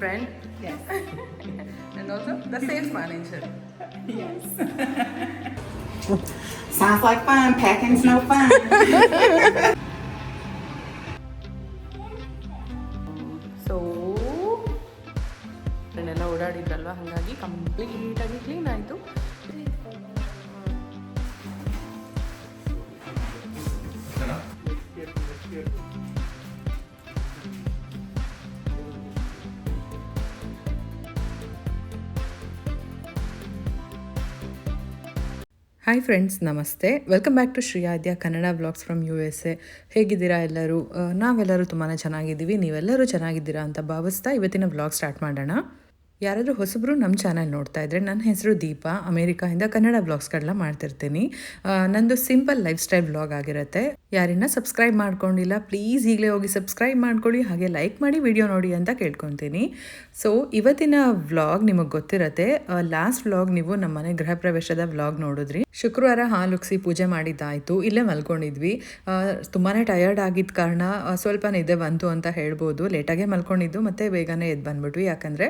friend Yes. and also the sales manager. Yes. Sounds like fun. Packing's no fun. Hi friends ನಮಸ್ತೆ. Welcome back to Shriyadya Kannada blogs from U S A ಹೇಗಿದ್ದೀರಾ ಎಲ್ಲರೂ? ನಾವೆಲ್ಲರೂ ತುಂಬಾ ಚೆನ್ನಾಗಿದ್ದೀವಿ. ನೀವೆಲ್ಲರೂ ಚೆನ್ನಾಗಿದ್ದೀರಾ ಅಂತ ಭಾವಿಸ್ತಾ ಇವತ್ತಿನ ಬ್ಲಾಗ್ ಸ್ಟಾರ್ಟ್ ಮಾಡೋಣ. ಯಾರಾದರೂ ಹೊಸಬ್ರು ನಮ್ಮ ಚಾನಲ್ ನೋಡ್ತಾ ಇದ್ರೆ ನನ್ನ ಹೆಸರು ದೀಪಾ ಅಮೇರಿಕಾಯಿಂದ ಕನ್ನಡ ಬ್ಲಾಗ್ಸ್ಗಳನ್ನ ಮಾಡ್ತಿರ್ತೀನಿ. ನಂದು ಸಿಂಪಲ್ ಲೈಫ್ ಸ್ಟೈಲ್ ಬ್ಲಾಗ್ ಆಗಿರುತ್ತೆ. ಯಾರಿನ್ನ ಸಬ್ಸ್ಕ್ರೈಬ್ ಮಾಡ್ಕೊಂಡಿಲ್ಲ, ಪ್ಲೀಸ್ ಈಗಲೇ ಹೋಗಿ ಸಬ್ಸ್ಕ್ರೈಬ್ ಮಾಡ್ಕೊಳ್ಳಿ ಹಾಗೆ ಲೈಕ್ ಮಾಡಿ ವಿಡಿಯೋ ನೋಡಿ ಅಂತ ಕೇಳ್ಕೊತೀನಿ. ಸೊ, ಇವತ್ತಿನ ವ್ಲಾಗ್ ನಿಮಗೆ ಗೊತ್ತಿರತ್ತೆ. ಲಾಸ್ಟ್ ವ್ಲಾಗ್ ನೀವು ನಮ್ಮ ಮನೆ ಗೃಹ ಪ್ರವೇಶದ ವ್ಲಾಗ್ ನೋಡಿದ್ರಿ. ಶುಕ್ರವಾರ ಹಾಲು ಉಕ್ಸಿ ಪೂಜೆ ಮಾಡಿದ್ದಾಯಿತು, ಇಲ್ಲೇ ಮಲ್ಕೊಂಡಿದ್ವಿ. ತುಂಬಾ ಟಯರ್ಡ್ ಆಗಿದ್ದ ಕಾರಣ ಸ್ವಲ್ಪ ನಿದ್ದೆ ಬಂತು ಅಂತ ಹೇಳ್ಬೋದು. ಲೇಟಾಗೆ ಮಲ್ಕೊಂಡಿದ್ದು, ಮತ್ತೆ ಬೇಗನೆ ಎದ್ದು ಬಂದ್ಬಿಟ್ವಿ. ಯಾಕಂದರೆ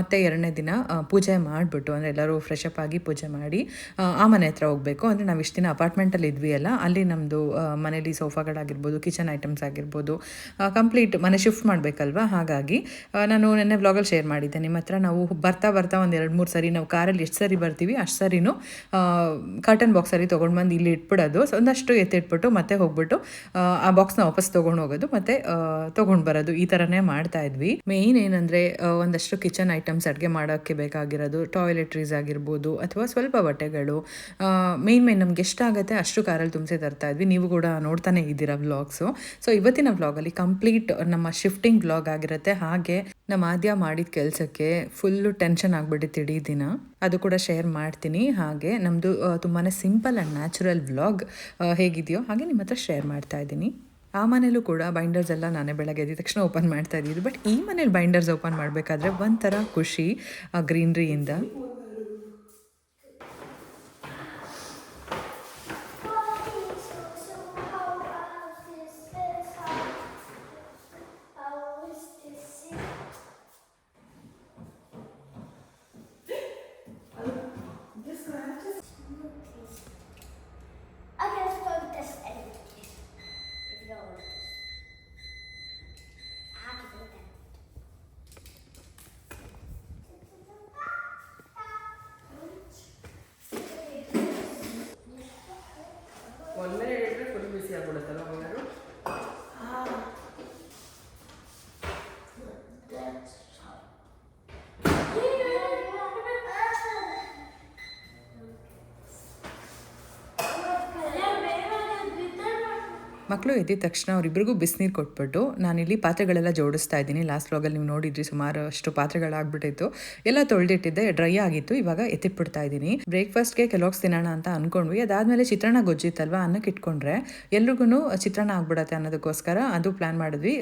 ಮತ್ತೆ ಎರಡನೇ ದಿನ ಪೂಜೆ ಮಾಡಿಬಿಟ್ಟು ಅಂದರೆ ಎಲ್ಲರೂ ಫ್ರೆಶ್ ಅಪ್ ಆಗಿ ಪೂಜೆ ಮಾಡಿ ಆ, ಮನೆ ಹತ್ರ ಹೋಗಬೇಕು. ಅಂದರೆ ನಾವು ಇಷ್ಟು ದಿನ ಅಪಾರ್ಟ್ಮೆಂಟಲ್ಲಿ ಇದ್ವಿ ಅಲ್ಲ ಅಲ್ಲಿ ನಮ್ಮದು ಮನೇಲಿ ಸೋಫಾಗಳಾಗಿರ್ಬೋದು ಕಿಚನ್ ಐಟಮ್ಸ್ ಆಗಿರ್ಬೋದು ಕಂಪ್ಲೀಟ್ ಮನೆ ಶಿಫ್ಟ್ ಮಾಡಬೇಕಲ್ವಾ? ಹಾಗಾಗಿ ನಾನು ನೆನ್ನೆ ವ್ಲಾಗಲ್ಲಿ ಶೇರ್ ಮಾಡಿದ್ದೆ. ನಿಮ್ಮ ಹತ್ರ ನಾವು ಬರ್ತಾ ಬರ್ತಾ ಒಂದು ಎರಡು ಮೂರು ಸರಿ ನಾವು ಕಾರಲ್ಲಿ ಎಷ್ಟು ಸರಿ ಬರ್ತೀವಿ ಅಷ್ಟು ಸರಿನೂ ಕಾಟನ್ ಬಾಕ್ಸಲ್ಲಿ ತೊಗೊಂಡು ಬಂದು ಇಲ್ಲಿ ಇಟ್ಬಿಡೋದು. ಒಂದಷ್ಟು ಎತ್ತಿಟ್ಬಿಟ್ಟು ಮತ್ತೆ ಹೋಗ್ಬಿಟ್ಟು ಆ, ಬಾಕ್ಸ್ನ ವಾಪಸ್ ತೊಗೊಂಡು ಹೋಗೋದು ಮತ್ತೆ ತೊಗೊಂಡು ಬರೋದು. ಈ ಥರನೇ ಮಾಡ್ತಾ ಇದ್ವಿ. ಮೇಯ್ನ್ ಏನಂದರೆ ಒಂದಷ್ಟು ಕಿಚನ್ ಐಟಮ್ಸ್ ಅಡುಗೆ ಮಾಡೋಕ್ಕೆ ಬೇಕಾಗಿರೋದು ಟಾಯ್ಲೆಟ್ರೀಸ್ ಆಗಿರ್ಬೋದು ಅಥವಾ ಸ್ವಲ್ಪ ಬಟ್ಟೆಗಳು ಮೇಯ್ನ್ ಮೇನ್ ನಮ್ಗೆ ಎಷ್ಟಾಗುತ್ತೆ ಅಷ್ಟು ಕಾರಲ್ಲಿ ತುಂಬಿಸಿ ತರ್ತಾ ಇದ್ವಿ. ನೀವು ಕೂಡ ನೋಡ್ತಾನೆ ಇದ್ದೀರಾ ವ್ಲಾಗ್ಸು ಸೊ ಇವತ್ತಿನ ವ್ಲಾಗಲ್ಲಿ ಕಂಪ್ಲೀಟ್ ನಮ್ಮ ಶಿಫ್ಟಿಂಗ್ ವ್ಲಾಗ್ ಆಗಿರುತ್ತೆ. ಹಾಗೆ ನಮ್ಮ ಆದ್ಯ ಮಾಡಿದ ಕೆಲಸಕ್ಕೆ ಫುಲ್ಲು ಟೆನ್ಷನ್ ಆಗಿಬಿಟ್ಟಿತ್ತು ಇಡೀ ದಿನ. ಅದು ಕೂಡ ಶೇರ್ ಮಾಡ್ತೀನಿ. ಹಾಗೆ ನಮ್ಮದು ತುಂಬಾ ಸಿಂಪಲ್ ಆ್ಯಂಡ್ ನ್ಯಾಚುರಲ್ ವ್ಲಾಗ್ ಹೇಗಿದೆಯೋ ಹಾಗೆ ನಿಮ್ಮ ಹತ್ರ ಶೇರ್ ಮಾಡ್ತಾ ಇದ್ದೀನಿ. ಆ ಮನೇಲೂ ಕೂಡ ಬೈಂಡರ್ಸ್ ಎಲ್ಲ ನಾನೇ ಬೆಳಗ್ಗೆ ಎದ್ದ ತಕ್ಷಣ ಓಪನ್ ಮಾಡ್ತಾ ಇದ್ದಿದ್ದು. ಬಟ್ ಈ ಮನೇಲಿ ಬೈಂಡರ್ಸ್ ಓಪನ್ ಮಾಡಬೇಕಾದ್ರೆ ಒಂಥರ ಖುಷಿ, ಆ ಗ್ರೀನ್ರಿಯಿಂದ ಮಕ್ಕಳು ಎದ್ದಿದ ತಕ್ಷಣ ಅವರಿಬ್ಬರಿಗೂ ಬಿಸಿನೀರು ಕೊಟ್ಬಿಟ್ಟು ನಾನಿಲ್ಲಿ ಪಾತ್ರೆಗಳೆಲ್ಲ ಜೋಡಿಸ್ತಾ ಇದ್ದೀನಿ. ಲಾಸ್ಟ್ ವ್ಲಾಗಲ್ಲಿ ನೀವು ನೋಡಿದ್ರಿ ಸುಮಾರು ಅಷ್ಟು ಪಾತ್ರೆಗಳಾಗ್ಬಿಟ್ಟಿತ್ತು. ಎಲ್ಲ ತೊಳೆದಿಟ್ಟಿದ್ದೆ ಡ್ರೈ ಆಗಿತ್ತು, ಇವಾಗ ಎತ್ತಿಟ್ಬಿಡ್ತಾ ಇದ್ದೀನಿ. ಬ್ರೇಕ್ಫಾಸ್ಟ್ಗೆ ಕೆಲೋಗ್ಸ್ ತಿನ್ನೋಣ ಅಂತ ಅನ್ಕೊಂಡ್ವಿ. ಅದಾದಮೇಲೆ ಚಿತ್ರಾನ್ನ ಗೊಜ್ಜಿತ್ತಲ್ವಾ? ಅನ್ನಕ್ಕೆ ಇಟ್ಕೊಂಡ್ರೆ ಎಲ್ರಿಗೂ ಚಿತ್ರಾನ್ನ ಆಗ್ಬಿಡತ್ತೆ ಅನ್ನೋದಕ್ಕೋಸ್ಕರ ಅದು ಪ್ಲ್ಯಾನ್ ಮಾಡಿದ್ವಿ.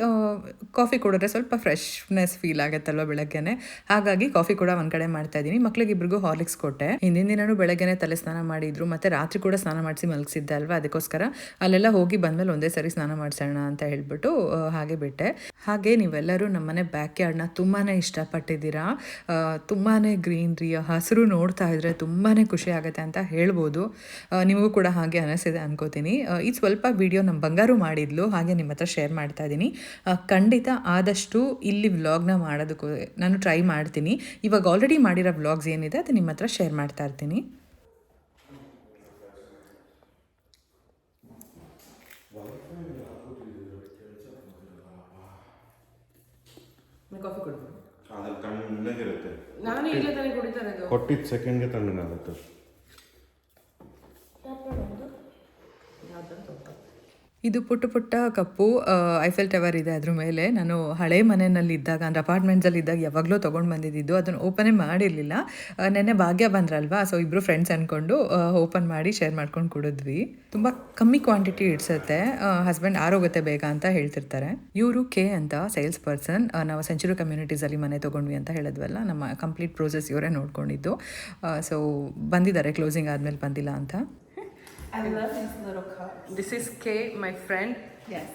ಕಾಫಿ ಕುಡಿದ್ರೆ ಸ್ವಲ್ಪ ಫ್ರೆಶ್ನೆಸ್ ಫೀಲ್ ಆಗುತ್ತಲ್ವ ಬೆಳಗ್ಗೆನೆ? ಹಾಗಾಗಿ ಕಾಫಿ ಕೂಡ ಒಂದ್ ಕಡೆ ಮಾಡ್ತಾ ಇದ್ದೀನಿ. ಮಕ್ಳಿಗೆ ಇಬ್ರಿಗೂ ಹಾರ್ಲಿಕ್ಸ್ ಕೊಟ್ಟೆ. ಹಿಂದಿನ ದಿನನೂ ಬೆಳಗ್ಗೆನೆ ತಲೆ ಸ್ನಾನ ಮಾಡಿದ್ರು, ಮತ್ತೆ ರಾತ್ರಿ ಕೂಡ ಸ್ನಾನ ಮಾಡಿಸಿ ಮಲಗಿಸಿದ್ದೆ ಅಲ್ವಾ? ಅದಕ್ಕೋಸ್ಕರ ಅಲ್ಲೆಲ್ಲ ಹೋಗಿ ಬಂದ್ಮೇಲೆ ಒಂದೇ ಸರಿ ಸ್ನಾನ ಮಾಡಿಸೋಣ ಅಂತ ಹೇಳ್ಬಿಟ್ಟು ಹಾಗೆ ಬಿಟ್ಟೆ. ಹಾಗೆ ನೀವೆಲ್ಲರೂ ನಮ್ಮನೆ ಬ್ಯಾಕ್ ಯಾರ್ಡ್ನ ತುಂಬಾ ಇಷ್ಟಪಟ್ಟಿದ್ದೀರಾ ತುಂಬಾ ಗ್ರೀನ್ರಿ ಹಸಿರು ನೋಡ್ತಾ ಇದ್ರೆ ತುಂಬಾ ಖುಷಿ ಆಗುತ್ತೆ ಅಂತ ಹೇಳ್ಬೋದು. ನಿಮಗೂ ಕೂಡ ಹಾಗೆ ಅನಿಸಿದೆ ಅನ್ಕೋತೀನಿ. ಈ ಸ್ವಲ್ಪ ವಿಡಿಯೋ ನಮ್ಮ ಬಂಗಾರು ಮಾಡಿದ್ಲು, ಹಾಗೆ ನಿಮ್ಮ ಹತ್ರ ಶೇರ್ ಮಾಡ್ತಾ ಇದ್ದೀನಿ ಖಂಡಿತ ಆದಷ್ಟು ಇಲ್ಲಿ ವ್ಲಾಗ್ನ ಮಾಡೋದಕ್ಕೂ ನಾನು ಟ್ರೈ ಮಾಡ್ತೀನಿ. ಇವಾಗ ಆಲ್ರೆಡಿ ಮಾಡಿರೋ ವ್ಲಾಗ್ಸ್ ಏನಿದೆ, ಅದು ನಿಮ್ಮ ಹತ್ರ ಶೇರ್ ಮಾಡ್ತಾ ಇರ್ತೀನಿ. ಕಾಫಿ ಕೊಡ್ಬೋದು. ಅದ್ರಲ್ಲಿ ತಣ್ಣಗಿರುತ್ತೆ ನಾನು ಈಗಲೇ ತಾನೇ ಕುಡಿತಾ ಇರೋದು ಕೊಟ್ಟಿದ್ದ ಸೆಕೆಂಡ್ಗೆ ತಣ್ಣಗಾಗುತ್ತೆ. ಇದು ಪುಟ್ಟ ಪುಟ್ಟ ಕಪ್ಪು ಐಫೆಲ್ ಟವರ್ ಇದೆ ಅದ್ರ ಮೇಲೆ. ನಾನು ಹಳೆ ಮನೆಯಲ್ಲಿ ಇದ್ದಾಗ, ಅಂದರೆ ಅಪಾರ್ಟ್ಮೆಂಟ್ಸಲ್ಲಿ ಇದ್ದಾಗ ಯಾವಾಗಲೂ ತೊಗೊಂಡು ಬಂದಿದ್ದು ಅದನ್ನು ಓಪನೇ ಮಾಡಿರಲಿಲ್ಲ. ನೆನ್ನೆ ಭಾಗ್ಯ ಬಂದ್ರಲ್ವಾ? ಸೊ ಇಬ್ಬರು ಫ್ರೆಂಡ್ಸ್ ಅಂದ್ಕೊಂಡು ಓಪನ್ ಮಾಡಿ ಶೇರ್ ಮಾಡ್ಕೊಂಡು ಕುಡಿದ್ವಿ. ತುಂಬ ಕಮ್ಮಿ ಕ್ವಾಂಟಿಟಿ ಇಡ್ಸುತ್ತೆ. ಹಸ್ಬೆಂಡ್ ಆರೋಗ್ಯತೆ ಬೇಗ ಅಂತ ಹೇಳ್ತಿರ್ತಾರೆ. ಇವರು ಕೆ ಅಂತ ಸೇಲ್ಸ್ ಪರ್ಸನ್ ನಾವು ಸೆಂಚುರಿ ಕಮ್ಯುನಿಟೀಸಲ್ಲಿ ಮನೆ ತೊಗೊಂಡ್ವಿ ಅಂತ ಹೇಳಿದ್ವಲ್ಲ? ನಮ್ಮ ಕಂಪ್ಲೀಟ್ ಪ್ರೋಸೆಸ್ ಇವರೇ ನೋಡ್ಕೊಂಡಿದ್ದು. ಸೊ ಬಂದಿದ್ದಾರೆ ಕ್ಲೋಸಿಂಗ್ ಆದಮೇಲೆ ಬಂದಿಲ್ಲ ಅಂತ. I and love these little cups. This is Kay, my friend. Yes.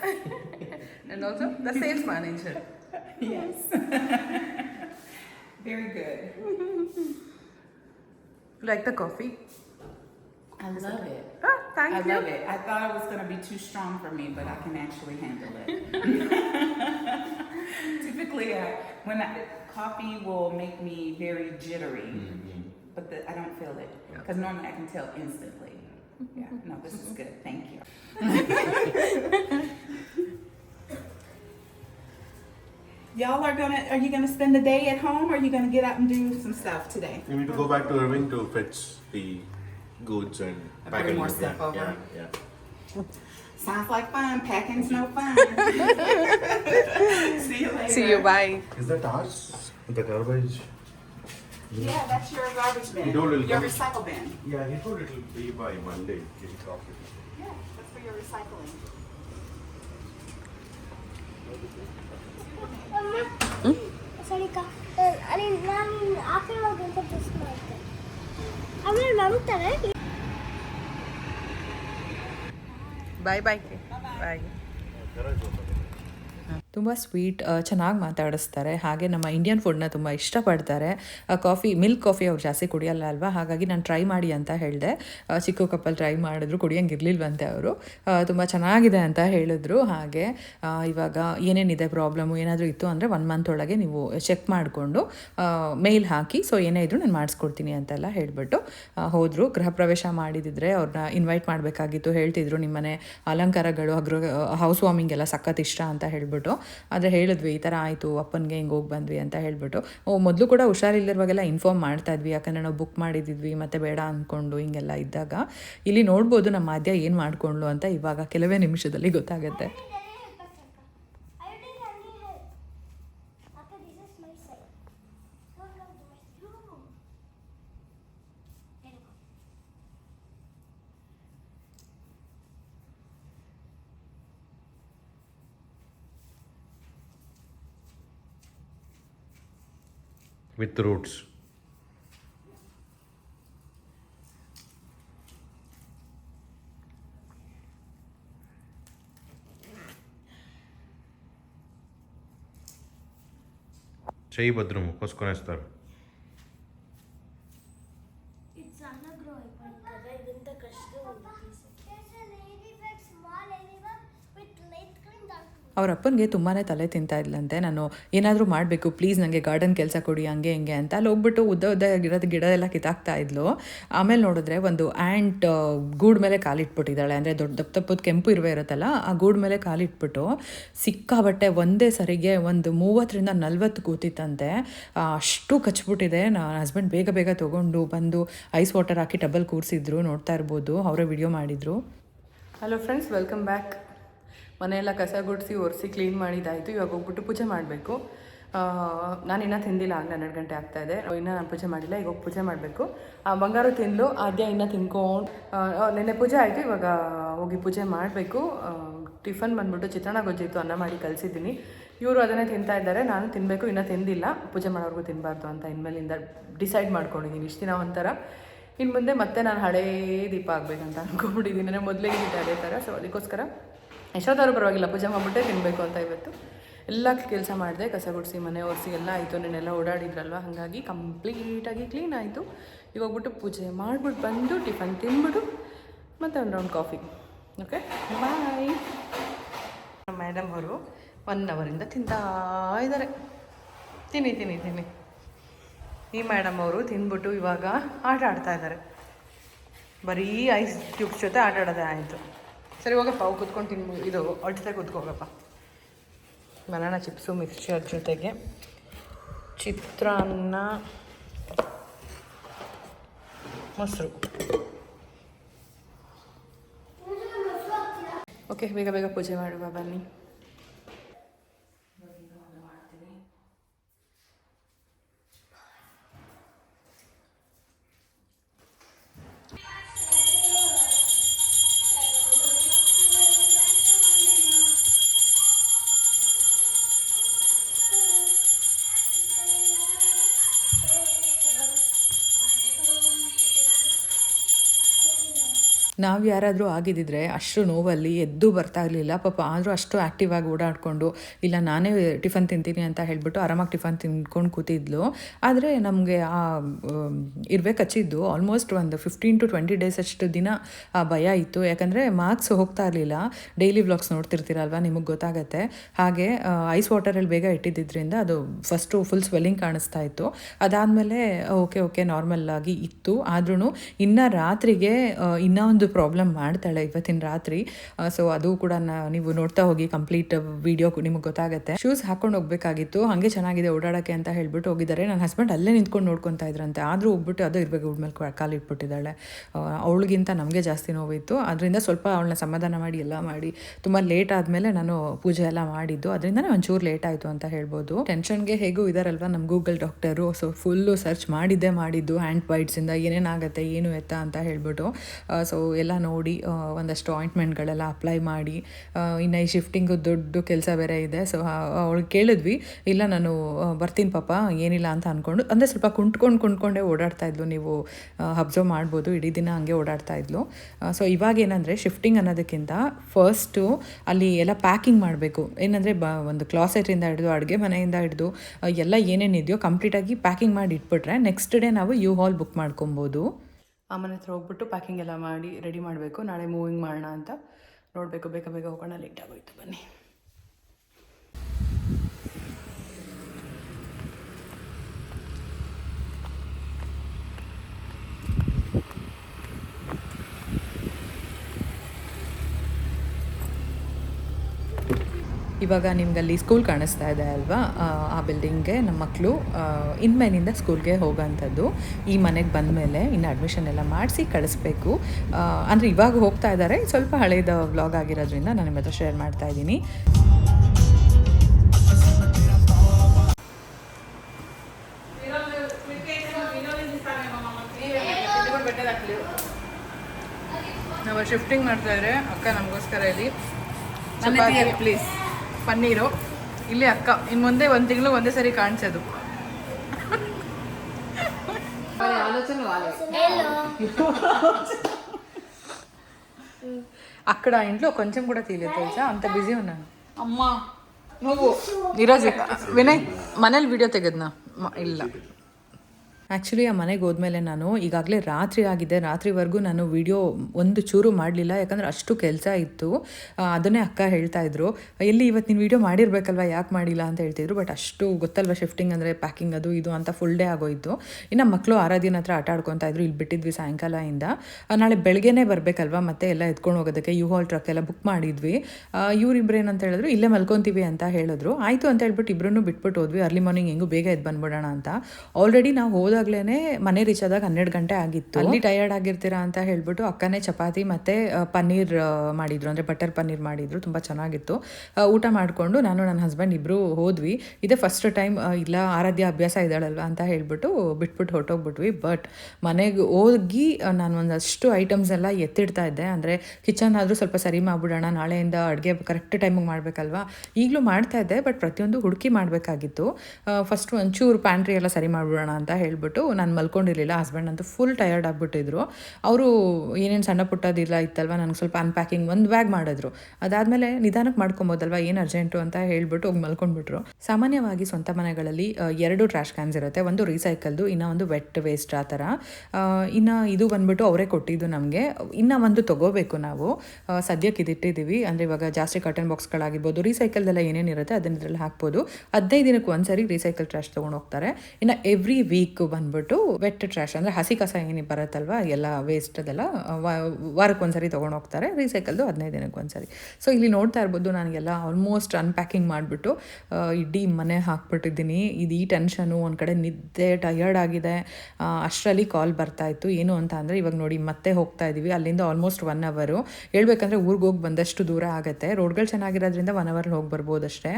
and also the sales manager. Yes. Very good. like the coffee? I love it. Oh, thank I you. I love it. I thought it was going to be too strong for me, but I can actually handle it. Typically, I, when I, coffee will make me very jittery, mm-hmm. but the, I don't feel it because normally I can tell instantly. Yeah, mm-hmm. no, this is good, thank you. Y'all are gonna, are you gonna spend the day at home or are you gonna get up and do some stuff today? We need to go back to Irving to fetch the goods and Bring packing more stuff over. Yeah, yeah. Sounds like fun, packing's no fun. See you later. See you, bye. Is that ours? The garbage? Yeah, that's your garbage bin. You don't really your come- recycle bin. Yeah, he told it'll be by Monday. He'll drop it. Yeah, that's for your recycling. ಸರಿ ಕಾ ಅಲ್ಲಿ ನಾನು ಆ ಕಡೆ ಹೋಗಿ ಅಂತ dress ಮಾಡ್ತೇನೆ ಆಮೇಲೆ ನಂತರ ಬಾಯ್ ಬಾಯ್ ಬಾಯ್ ತುಂಬ ಸ್ವೀಟ್ ಚೆನ್ನಾಗಿ ಮಾತಾಡಿಸ್ತಾರೆ. ಹಾಗೆ ನಮ್ಮ ಇಂಡಿಯನ್ ಫುಡ್ನ ತುಂಬ ಇಷ್ಟಪಡ್ತಾರೆ. ಕಾಫಿ ಮಿಲ್ಕ್ ಕಾಫಿ ಅವ್ರು ಜಾಸ್ತಿ ಕುಡಿಯಲ್ಲ ಅಲ್ವಾ? ಹಾಗಾಗಿ ನಾನು ಟ್ರೈ ಮಾಡಿ ಅಂತ ಹೇಳಿದೆ. ಚಿಕ್ಕ ಕಪ್ಪಲ್ಲಿ ಟ್ರೈ ಮಾಡಿದ್ರು, ಕುಡಿಯೋಂಗಿರ್ಲಿಲ್ವಂತೆ ಅವರು. ತುಂಬ ಚೆನ್ನಾಗಿದೆ ಅಂತ ಹೇಳಿದ್ರು. ಹಾಗೆ ಇವಾಗ ಏನೇನಿದೆ ಪ್ರಾಬ್ಲಮ್ಮು ಏನಾದರೂ ಇತ್ತು ಅಂದರೆ ಒನ್ ಮಂತ್ ಒಳಗೆ ನೀವು ಚೆಕ್ ಮಾಡಿಕೊಂಡು ಮೇಲ್ ಹಾಕಿ ಸೊ ಏನೇ ಇದ್ರು ನಾನು ಮಾಡಿಸ್ಕೊಡ್ತೀನಿ ಅಂತೆಲ್ಲ ಹೇಳಿಬಿಟ್ಟು ಹೋದರು. ಗೃಹ ಪ್ರವೇಶ ಮಾಡಿದಿದ್ರೆ ಅವ್ರನ್ನ ಇನ್ವೈಟ್ ಮಾಡಬೇಕಾಗಿತ್ತು. ಹೇಳ್ತಿದ್ರು, ನಿಮ್ಮನೆ ಅಲಂಕಾರಗಳು, ಅಗ್ರ ಹೌಸ್ ವಾರ್ಮಿಂಗ್ ಎಲ್ಲ ಸಖತ್ ಇಷ್ಟ ಅಂತ ಹೇಳ್ಬಿಟ್ಟು. ಆದರೆ ಹೇಳಿದ್ವಿ, ಈ ಥರ ಆಯಿತು, ಅಪ್ಪನಿಗೆ ಹಿಂಗೆ ಹೋಗಿ ಬಂದ್ವಿ ಅಂತ ಹೇಳ್ಬಿಟ್ಟು. ಓ, ಮೊದಲು ಕೂಡ ಹುಷಾರಿಲ್ಲದಿರುವಾಗೆಲ್ಲ ಇನ್ಫಾರ್ಮ್ ಮಾಡ್ತಾ ಇದ್ವಿ, ಯಾಕಂದರೆ ನಾವು ಬುಕ್ ಮಾಡಿದ್ವಿ ಮತ್ತೆ ಬೇಡ ಅಂದ್ಕೊಂಡು ಹಿಂಗೆಲ್ಲ ಇದ್ದಾಗ. ಇಲ್ಲಿ ನೋಡ್ಬೋದು ನಮ್ಮ ಆದ್ಯ ಏನು ಮಾಡ್ಕೊಂಡ್ಲು ಅಂತ ಇವಾಗ ಕೆಲವೇ ನಿಮಿಷದಲ್ಲಿ ಗೊತ್ತಾಗುತ್ತೆ. విత్ రూట్స్ చేయి భద్రము కోసుకొనేస్తారు ಅವ್ರ ಅಪ್ಪನಿಗೆ ತುಂಬಾ ತಲೆ ತಿಂತಾ ಇದ್ಲಂತೆ. ನಾನು ಏನಾದರೂ ಮಾಡಬೇಕು ಪ್ಲೀಸ್ ನನಗೆ ಗಾರ್ಡನ್ ಕೆಲಸ ಕೊಡಿ, ಹಂಗೆ ಹಿಂಗೆ ಅಂತ ಅಲ್ಲಿ ಹೋಗ್ಬಿಟ್ಟು ಉದ್ದ ಉದ್ದ ಗಿಡದ ಗಿಡ ಎಲ್ಲ ಕಿತ್ತಾಕ್ತಾ ಇದ್ಲು. ಆಮೇಲೆ ನೋಡಿದ್ರೆ ಒಂದು ಆ್ಯಂಟ್ ಗೂಡ್ ಮೇಲೆ ಕಾಲಿಟ್ಬಿಟ್ಟಿದ್ದಾಳೆ ಅಂದರೆ ದೊಡ್ಡ ದಪ್ಪ ದಪ್ಪದ ಕೆಂಪು ಇರುವೆ ಇರುತ್ತಲ್ಲ, ಆ ಗೂಡ್ ಮೇಲೆ ಕಾಲಿಟ್ಬಿಟ್ಟು ಸಿಕ್ಕಾಬಟ್ಟೆ ಒಂದೇ ಸರಿಗೆ ಒಂದು ಮೂವತ್ತರಿಂದ ನಲ್ವತ್ತು ಕೂತಿತ್ತಂತೆ. ಅಷ್ಟು ಕಚ್ಬಿಟ್ಟಿದೆ. ನನ್ನ ಹಸ್ಬೆಂಡ್ ಬೇಗ ಬೇಗ ತೊಗೊಂಡು ಬಂದು ಐಸ್ ವಾಟರ್ ಹಾಕಿ ಟಬಲ್ ಕೂರಿಸಿದ್ರು, ನೋಡ್ತಾ ಇರ್ಬೋದು. ಅವರೇ ವಿಡಿಯೋ ಮಾಡಿದರು. ಹಲೋ ಫ್ರೆಂಡ್ಸ್ ವೆಲ್ಕಮ್ ಬ್ಯಾಕ್ ಮನೆಯೆಲ್ಲ ಕಸ ಗುಡಿಸಿ ಒರೆಸಿ ಕ್ಲೀನ್ ಮಾಡಿದ್ದಾಯಿತು ಇವಾಗ ಹೋಗ್ಬಿಟ್ಟು ಪೂಜೆ ಮಾಡಬೇಕು. ನಾನು ಇನ್ನೂ ತಿಂದಿಲ್ಲ ಆಗ ಹನ್ನೆರಡು ಗಂಟೆ ಆಗ್ತಾ ಇದೆ. ಇನ್ನೂ ನಾನು ಪೂಜೆ ಮಾಡಿಲ್ಲ, ಈಗ ಹೋಗಿ ಪೂಜೆ ಮಾಡಬೇಕು. ಆ, ಬಂಗಾರ ತಿಂದು ಆದ್ಯ ಇನ್ನೂ ತಿನ್ಕೊಂಡು ನಿನ್ನೆ ಪೂಜೆ ಆಯಿತು, ಇವಾಗ ಹೋಗಿ ಪೂಜೆ ಮಾಡಬೇಕು. ಟಿಫನ್ ಬಂದ್ಬಿಟ್ಟು ಚಿತ್ರಾನ್ನ ಗೊಜ್ಜಿತ್ತು ಅನ್ನ ಮಾಡಿ ಕಲಿಸಿದ್ದೀನಿ. ಇವರು ಅದನ್ನೇ ತಿಂತಾ ಇದ್ದಾರೆ, ನಾನು ತಿನ್ನಬೇಕು ಇನ್ನೂ ತಿಂದಿಲ್ಲ. ಪೂಜೆ ಮಾಡೋವರೆಗೂ ತಿನ್ನಬಾರ್ದು ಅಂತ ಇನ್ಮೇಲಿಂದ ಡಿಸೈಡ್ ಮಾಡ್ಕೊಂಡಿದ್ದೀನಿ ಇಷ್ಟು ದಿನ ಒಂಥರ. ಇನ್ನು ಮುಂದೆ ಮತ್ತೆ ನಾನು ಹಳೇ ದೀಪ ಆಗಬೇಕಂತ ಅಂದ್ಕೊಂಡಿದ್ದೀನಿ ಮೊದಲೇ ಇದ್ದ ಅದೇ ಥರ, ಸೊ ಅದಕ್ಕೋಸ್ಕರ ಎಷ್ಟೊತ್ತಾದ್ರೂ ಪರವಾಗಿಲ್ಲ, ಪೂಜೆ ಮಾಡಿಬಿಟ್ಟೆ ತಿನ್ನಬೇಕು ಅಂತ ಇವತ್ತು. ಎಲ್ಲ ಕೆಲಸ ಮಾಡಿದೆ, ಕಸ ಗುಡಿಸಿ, ಮನೆ ಒರೆಸಿ, ಎಲ್ಲ ಆಯಿತು, ನಾನೆಲ್ಲ ಓಡಾಡಿದ್ರಲ್ವ? ಹಾಗಾಗಿ ಕಂಪ್ಲೀಟಾಗಿ ಕ್ಲೀನ್ ಆಯಿತು. ಈಗ ಹೋಗ್ಬಿಟ್ಟು ಪೂಜೆ ಮಾಡಿಬಿಟ್ಟು ಬಂದು ಟಿಫನ್ ತಿಂದ್ಬಿಟ್ಟು ಮತ್ತು ಒಂದು round coffee okay bye madam ಅವರು ಒನ್ ಅವರಿಂದ ತಿಂತಾ ಇದ್ದಾರೆ. ತಿನ್ನಿ ತಿನ್ನಿ ತಿನ್ನಿ. ಈ ಮೇಡಮ್ ಅವರು ತಿಂದ್ಬಿಟ್ಟು ಇವಾಗ ಆಟ ಆಡ್ತಾ ಇದ್ದಾರೆ. ಬರೀ ಐಸ್ ಕ್ಯೂಬ್ಸ್ ಜೊತೆ ಆಟ ಆಡೋದೇ ಆಯಿತು. ಸರಿ, ಹೋಗಪ್ಪ ಅವು ಕುತ್ಕೊಂಡು ತಿನ್ಬೋದು ಇದು ಜೊತೆ ಕುತ್ಕೋಗಪ್ಪ ಬನಾನಾ ಚಿಪ್ಸು ಮಿಕ್ಸ್ಚರ್ ಜೊತೆಗೆ ಚಿತ್ರಾನ್ನ, ಮೊಸರು. ಓಕೆ, ಬೇಗ ಬೇಗ ಪೂಜೆ ಮಾಡುವ, ಬನ್ನಿ. ನಾವು ಯಾರಾದರೂ ಆಗಿದ್ದಿದ್ರೆ ಅಷ್ಟು ನೋವಲ್ಲಿ ಎದ್ದು ಬರ್ತಾ ಇರಲಿಲ್ಲ. ಪಾಪ ಆದರೂ ಅಷ್ಟು ಆ್ಯಕ್ಟಿವ್ ಆಗಿ ಓಡಾಡಿಕೊಂಡು, ಇಲ್ಲ ನಾನೇ ಟಿಫನ್ ತಿಂತೀನಿ ಅಂತ ಹೇಳಿಬಿಟ್ಟು ಆರಾಮಾಗಿ ಟಿಫನ್ ತಿನ್ಕೊಂಡು ಕೂತಿದ್ಲು. ಆದರೆ ನಮಗೆ ಆ ಇರ್ಬೇಕು ಹಚ್ಚಿದ್ದು ಆಲ್ಮೋಸ್ಟ್ ಒಂದು ಫಿಫ್ಟೀನ್ ಟು ಟ್ವೆಂಟಿ ಡೇಸ್ ಅಷ್ಟು ದಿನ ಆ ಭಯ ಇತ್ತು. ಯಾಕಂದರೆ ಮಾರ್ಕ್ಸ್ ಹೋಗ್ತಾ ಇರಲಿಲ್ಲ. ಡೈಲಿ ವ್ಲಾಗ್ಸ್ ನೋಡ್ತಿರ್ತೀರಲ್ವ ನಿಮಗೆ ಗೊತ್ತಾಗತ್ತೆ. ಹಾಗೆ ಐಸ್ ವಾಟರಲ್ಲಿ ಬೇಗ ಇಟ್ಟಿದ್ದರಿಂದ ಅದು ಫಸ್ಟು ಫುಲ್ ಸ್ವೆಲ್ಲಿಂಗ್ ಕಾಣಿಸ್ತಾ ಇತ್ತು. ಅದಾದಮೇಲೆ, ಓಕೆ ಓಕೆ ನಾರ್ಮಲ್ ಆಗಿ ಇತ್ತು. ಆದ್ರೂ ಇನ್ನು ರಾತ್ರಿಗೆ ಇನ್ನೂ ಒಂದು ಪ್ರಾಬ್ಲಮ್ ಮಾಡ್ತಾಳೆ ಇವತ್ತಿನ ರಾತ್ರಿ. ಸೊ ಅದು ಕೂಡ ನೀವು ನೋಡ್ತಾ ಹೋಗಿ ಕಂಪ್ಲೀಟ್ ವಿಡಿಯೋ ನಿಮಗೆ ಗೊತ್ತಾಗುತ್ತೆ. ಶೂಸ್ ಹಾಕೊಂಡು ಹೋಗ್ಬೇಕಾಗಿತ್ತು. ಹಾಗೆ ಚೆನ್ನಾಗಿದೆ ಓಡಾಡಕ್ಕೆ ಅಂತ ಹೇಳ್ಬಿಟ್ಟು ಹೋಗಿದ್ದಾರೆ. ನನ್ನ ಹಸ್ಬೆಂಡ್ ಅಲ್ಲೇ ನಿಂತ್ಕೊಂಡು ನೋಡ್ಕೊತಾ ಇದ್ರಂತೆ. ಆದರೂ ಹೋಗ್ಬಿಟ್ಟು ಅದು ಇರ್ಬೇಕು ಮೇಲೆ ಕಾಲು ಇಟ್ಬಿಟ್ಟಿದ್ದಾಳೆ. ಅವಳಿಗಿಂತ ನಮಗೆ ಜಾಸ್ತಿ ನೋವಿತ್ತು. ಅದರಿಂದ ಸ್ವಲ್ಪ ಅವಳನ್ನ ಸಮಾಧಾನ ಮಾಡಿ, ಎಲ್ಲ ಮಾಡಿ, ತುಂಬ ಲೇಟ್ ಆದಮೇಲೆ ನಾನು ಪೂಜೆ ಎಲ್ಲ ಮಾಡಿದ್ದು. ಅದರಿಂದ ಒಂಚೂರು ಲೇಟ್ ಆಯಿತು ಅಂತ ಹೇಳ್ಬೋದು. ಟೆನ್ಷನ್ಗೆ ಹೇಗೂ ಇದಾರಲ್ವಾ ನಮ್ಮ Google doctor so full search ಮಾಡಿದ್ದೇ ಮಾಡಿದ್ದು. ಹ್ಯಾಂಡ್ ಬೈಟ್ಸಿಂದ ಏನೇನಾಗುತ್ತೆ, ಏನು ಎತ್ತ ಅಂತ ಹೇಳ್ಬಿಟ್ಟು. ಸೊ ಎಲ್ಲ ನೋಡಿ ಒಂದಷ್ಟು ಆಯಿಂಟ್ಮೆಂಟ್ಗಳೆಲ್ಲ ಅಪ್ಲೈ ಮಾಡಿ ಇನ್ನು ಈ ಶಿಫ್ಟಿಂಗು ದೊಡ್ಡ ಕೆಲಸ ಬೇರೆ ಇದೆ. ಸೊ ಅವಳು ಕೇಳಿದ್ವಿ, ಇಲ್ಲ ನಾನು ಬರ್ತೀನಿ ಪಾಪ, ಏನಿಲ್ಲ ಅಂತ ಅಂದ್ಕೊಂಡು ಅಂದರೆ ಸ್ವಲ್ಪ ಕುಂಟ್ಕೊಂಡು ಕುಂಟ್ಕೊಂಡೇ ಓಡಾಡ್ತಾ ಇದ್ಲು ನೀವು ಅಬ್ಸರ್ವ್ ಮಾಡ್ಬೋದು, ಇಡೀ ದಿನ ಹಂಗೆ ಓಡಾಡ್ತಾ ಇದ್ಲು. ಸೊ ಇವಾಗ ಏನಂದರೆ ಶಿಫ್ಟಿಂಗ್ ಅನ್ನೋದಕ್ಕಿಂತ ಫಸ್ಟು ಅಲ್ಲಿ ಎಲ್ಲ ಪ್ಯಾಕಿಂಗ್ ಮಾಡಬೇಕು. ಏನಂದರೆ ಬ, ಒಂದು ಕ್ಲಾಸೆಟಿಂದ ಹಿಡಿದು ಅಡುಗೆ ಮನೆಯಿಂದ ಹಿಡಿದು ಎಲ್ಲ ಏನೇನಿದೆಯೋ ಕಂಪ್ಲೀಟಾಗಿ ಪ್ಯಾಕಿಂಗ್ ಮಾಡಿ ಇಟ್ಬಿಟ್ರೆ ನೆಕ್ಸ್ಟ್ ಡೇ ನಾವು ಯು ಹಾಲ್ ಬುಕ್ ಮಾಡ್ಕೊಬೋದು. ಆ ಮನೆ ಹತ್ರ ಹೋಗ್ಬಿಟ್ಟು ಪ್ಯಾಕಿಂಗ್ ಎಲ್ಲ ಮಾಡಿ ರೆಡಿ ಮಾಡಬೇಕು. ನಾಳೆ ಮೂವಿಂಗ್ ಮಾಡೋಣ ಅಂತ. ನೋಡಬೇಕು, ಬೇಗ ಬೇಗ ಹೋಗೋಣ. ಲೇಟ್ ಆಗೋಯ್ತು ಬನ್ನಿ. ಇವಾಗ ನಿಮ್ಗೆ ಅಲ್ಲಿ ಸ್ಕೂಲ್ ಕಾಣಿಸ್ತಾ ಇದೆ ಅಲ್ವಾ? ಆ, ಆ ಬಿಲ್ಡಿಂಗ್ಗೆ ನಮ್ಮ ಮಕ್ಕಳು ಇನ್ಮೇಲಿಂದ ಸ್ಕೂಲ್ಗೆ ಹೋಗೋಂಥದ್ದು. ಈ ಮನೆಗೆ ಬಂದ ಮೇಲೆ ಇನ್ನು ಅಡ್ಮಿಷನ್ ಎಲ್ಲ ಮಾಡಿಸಿ ಕಳಿಸ್ಬೇಕು. ಅಂದರೆ ಇವಾಗ ಹೋಗ್ತಾ ಇದ್ದಾರೆ. ಸ್ವಲ್ಪ ಹಳೆಯದ ವ್ಲಾಗ್ ಆಗಿರೋದ್ರಿಂದ ನಾನು ನಿಮ್ಮ ಹತ್ರ ಶೇರ್ ಮಾಡ್ತಾ ಇದ್ದೀನಿ. ನಾವು ಶಿಫ್ಟಿಂಗ್ ಮಾಡ್ತಾ ಇದ್ರೆ ಅಕ್ಕ ನಮಗೋಸ್ಕರ ಇಲ್ಲಿ. ಪ್ಲೀಸ್ ಪನ್ನೀರು ಇಲ್ಲಿ ಅಕ್ಕ ಇನ್ನು ಮುಂದೆ ಒಂದು ತಿಂಗಳು ಒಂದೇ ಸರಿ ಕಾಣಿಸೋದು అక్కడ ఇంట్లో కొంచెం కూడా తీయలేదు తెలుసా అంత బిజీ ఉన్నాను అమ్మా నువ్వు ఈరోజు వినయ్ ಮನೇಲಿ ವಿಡಿಯೋ ತೆಗೆದ್ನಾ ಮ- ಇಲ್ಲ ಆ್ಯಕ್ಚುಲಿ ಆ ಮನೆಗೆ ಹೋದ್ಮೇಲೆ ನಾನು ಈಗಾಗಲೇ ರಾತ್ರಿ ಆಗಿದೆ. ರಾತ್ರಿವರೆಗೂ ನಾನು ವಿಡಿಯೋ ಒಂದು ಚೂರು ಮಾಡಲಿಲ್ಲ. ಯಾಕಂದರೆ ಅಷ್ಟು ಕೆಲಸ ಇತ್ತು. ಅದನ್ನೇ ಅಕ್ಕ ಹೇಳ್ತಾ ಇದ್ರು. ಎಲ್ಲಿ ಇವತ್ತು ನೀನು ವಿಡಿಯೋ ಮಾಡಿರ್ಬೇಕಲ್ವಾ? ಯಾಕೆ ಮಾಡಿಲ್ಲ ಅಂತ ಹೇಳ್ತಿದ್ರು. ಬಟ್ ಅಷ್ಟು ಗೊತ್ತಲ್ವ ಶಿಫ್ಟಿಂಗ್ ಅಂದರೆ ಪ್ಯಾಕಿಂಗ್ ಅದು ಇದು ಅಂತ ಫುಲ್ ಡೇ ಆಗೋಯಿತು. ಇನ್ನು ಮಕ್ಕಳು ಆರಾಧ್ಯನ ಹತ್ರ ಆಟ ಆಡ್ಕೊತಾ ಇದ್ರು. ಇಲ್ಲಿ ಬಿಟ್ಟಿದ್ವಿ ಸಾಯಂಕಾಲದಿಂದ ನಾಳೆ ಬೆಳಗ್ಗೆನೇ ಬರಬೇಕಲ್ವ ಮತ್ತೆ ಎಲ್ಲ ಎತ್ಕೊಂಡು ಹೋಗೋದಕ್ಕೆ? ಯು ಹಾಲ್ ಟ್ರಕ್ ಎಲ್ಲ ಬುಕ್ ಮಾಡಿದ್ವಿ. ಇವರಿಬ್ರು ಏನಂತ ಹೇಳಿದ್ರು? ಇಲ್ಲೇ ಮಲ್ಕೊತೀವಿ ಅಂತ ಹೇಳಿದ್ರು. ಆಯಿತು ಅಂತ ಹೇಳ್ಬಿಟ್ಟು ಇಬ್ಬರನ್ನು ಬಿಟ್ಬಿಟ್ಟು ಹೋದ್ವಿ. ಅರ್ಲಿ ಮಾರ್ನಿಂಗ್ ಹೆಂಗೂ ಬೇಗ ಎದ್ದು ಬಂದ್ಬಿಡೋಣ ಅಂತ. ಆಲ್ರೆಡಿ ನಾವು ಹೋದಾಗ್ಲೇ ಮನೆ ರೀಚ್ ಆದಾಗ ಹನ್ನೆರಡು ಗಂಟೆ ಆಗಿತ್ತು. ಅಲ್ಲಿ ಟಯರ್ಡ್ ಆಗಿರ್ತೀರಾ ಅಂತ ಹೇಳ್ಬಿಟ್ಟು ಅಕ್ಕನೇ ಚಪಾತಿ ಮತ್ತೆ ಪನ್ನೀರ್ ಮಾಡಿದ್ರು. ಅಂದರೆ ಬಟರ್ ಪನ್ನೀರ್ ಮಾಡಿದ್ರು. ತುಂಬ ಚೆನ್ನಾಗಿತ್ತು. ಊಟ ಮಾಡಿಕೊಂಡು ನಾನು ನನ್ನ ಹಸ್ಬೆಂಡ್ ಇಬ್ಬರು ಹೋದ್ವಿ. ಇದೇ ಫಸ್ಟ್ ಟೈಮ್ ಇಲ್ಲ ಆರಾಧ್ಯ ಅಭ್ಯಾಸ ಇದ್ದಾಳಲ್ವ ಅಂತ ಹೇಳ್ಬಿಟ್ಟು ಬಿಟ್ಬಿಟ್ಟು ಹೊರಟೋಗ್ಬಿಟ್ವಿ. ಬಟ್ ಮನೆಗೆ ಹೋಗಿ ನಾನು ಒಂದಷ್ಟು ಐಟಮ್ಸ್ ಎಲ್ಲ ಎತ್ತಿಡ್ತಾ ಇದ್ದೆ. ಅಂದರೆ ಕಿಚನ್ ಆದರೂ ಸ್ವಲ್ಪ ಸರಿ ಮಾಡ್ಬಿಡೋಣ, ನಾಳೆಯಿಂದ ಅಡುಗೆ ಕರೆಕ್ಟ್ ಟೈಮಿಗೆ ಮಾಡಬೇಕಲ್ವಾ? ಈಗಲೂ ಮಾಡ್ತಾ ಇದ್ದೆ ಬಟ್ ಪ್ರತಿಯೊಂದು ಹುಡುಕಿ ಮಾಡಬೇಕಾಗಿತ್ತು. ಫಸ್ಟ್ ಒಂಚೂರು ಪ್ಯಾಂಟ್ರಿ ಎಲ್ಲ ಸರಿ ಮಾಡಿಬಿಡೋಣ ಅಂತ ಹೇಳ್ಬಿಟ್ಟು ನಾನು ಮಲ್ಕೊಂಡಿರಲಿಲ್ಲ ಹಸ್ಬೆಂಡ್ ಅಂತೂ ಫುಲ್ ಟಯರ್ಡ್ ಆಗಿಬಿಟ್ಟಿದ್ರು. ಅವರು ಏನೇನು ಸಣ್ಣ ಪುಟ್ಟದಿಲ್ಲ ಇತ್ತಲ್ವ, ನನಗೆ ಸ್ವಲ್ಪ ಅನ್ಪ್ಯಾಕಿಂಗ್ ಒಂದು ಬ್ಯಾಗ್ ಮಾಡಿದ್ರು. ಅದಾದಮೇಲೆ ನಿಧಾನಕ್ಕೆ ಮಾಡ್ಕೊಬೋದಲ್ವ, ಏನು ಅರ್ಜೆಂಟು ಅಂತ ಹೇಳ್ಬಿಟ್ಟು ಹೋಗಿ ಮಲ್ಕೊಂಡ್ಬಿಟ್ರು. ಸಾಮಾನ್ಯವಾಗಿ ಸ್ವಂತ ಮನೆಗಳಲ್ಲಿ ಎರಡು ಟ್ರ್ಯಾಶ್ ಕ್ಯಾನ್ಸ್ ಇರುತ್ತೆ, ಒಂದು ರೀಸೈಕಲ್ದು ಇನ್ನೂ ಒಂದು ವೆಟ್ ವೇಸ್ಟ್ ಆ ಥರ. ಇನ್ನು ಇದು ಬಂದ್ಬಿಟ್ಟು ಅವರೇ ಕೊಟ್ಟಿದ್ದು ನಮಗೆ. ಇನ್ನು ಒಂದು ತಗೋಬೇಕು ನಾವು. ಸದ್ಯಕ್ಕೆ ಇದಿಟ್ಟಿದ್ದೀವಿ ಅಂದರೆ ಇವಾಗ ಜಾಸ್ತಿ ಕಟನ್ ಬಾಕ್ಸ್ಗಳಾಗಿರ್ಬೋದು ರೀಸೈಕಲ್ದೆಲ್ಲ ಏನೇನಿರುತ್ತೆ ಅದನ್ನ ಇದರಲ್ಲಿ ಹಾಕ್ಬೋದು. ಹದಿನೈದು ದಿನಕ್ಕೆ ಒಂದ್ಸರಿ ರೀಸೈಕಲ್ ಟ್ರ್ಯಾಶ್ ತೊಗೊಂಡು ಹೋಗ್ತಾರೆ. ಇನ್ನು ಎವ್ರಿ ವೀಕ್ ಬಂದ್ಬಿಟ್ಟು ವೆಟ್ ಟ್ರ್ಯಾಶ್ ಅಂದರೆ ಹಸಿ ಕಸ ಏನು ಬರುತ್ತಲ್ವ, ಎಲ್ಲ ವೇಸ್ಟ್ ಅದೆಲ್ಲ ವಾರಕ್ಕೆ ಒಂದ್ಸರಿ ತೊಗೊಂಡು ಹೋಗ್ತಾರೆ ರೀಸೈಕಲ್ದು ಹದಿನೈದು ದಿನಕ್ಕೆ ಒಂದ್ಸರಿ. ಸೊ ಇಲ್ಲಿ ನೋಡ್ತಾ ಇರ್ಬೋದು ನನಗೆಲ್ಲ ಆಲ್ಮೋಸ್ಟ್ ಅನ್ಪ್ಯಾಕಿಂಗ್ ಮಾಡಿಬಿಟ್ಟು ಇಡೀ ಮನೆ ಹಾಕ್ಬಿಟ್ಟಿದ್ದೀನಿ. ಇದು ಈ ಟೆನ್ಷನು ಒಂದು ಕಡೆ ನಿದ್ದೆ ಟಯರ್ಡ್ ಆಗಿದೆ. ಅಷ್ಟರಲ್ಲಿ ಕಾಲ್ ಬರ್ತಾ ಇತ್ತು. ಏನು ಅಂತ ಅಂದರೆ, ಇವಾಗ ನೋಡಿ ಮತ್ತೆ ಹೋಗ್ತಾ ಇದ್ದೀವಿ ಅಲ್ಲಿಂದ ಆಲ್ಮೋಸ್ಟ್ ಒನ್ ಅವರು ಹೇಳ್ಬೇಕಂದ್ರೆ ಊರಿಗೆ ಹೋಗಿ ಬಂದಷ್ಟು ದೂರ ಆಗುತ್ತೆ. ರೋಡ್ಗಳು ಚೆನ್ನಾಗಿರೋದ್ರಿಂದ ಒನ್ ಅವರ್ ಹೋಗಿ ಬರ್ಬೋದು ಅಷ್ಟೇ.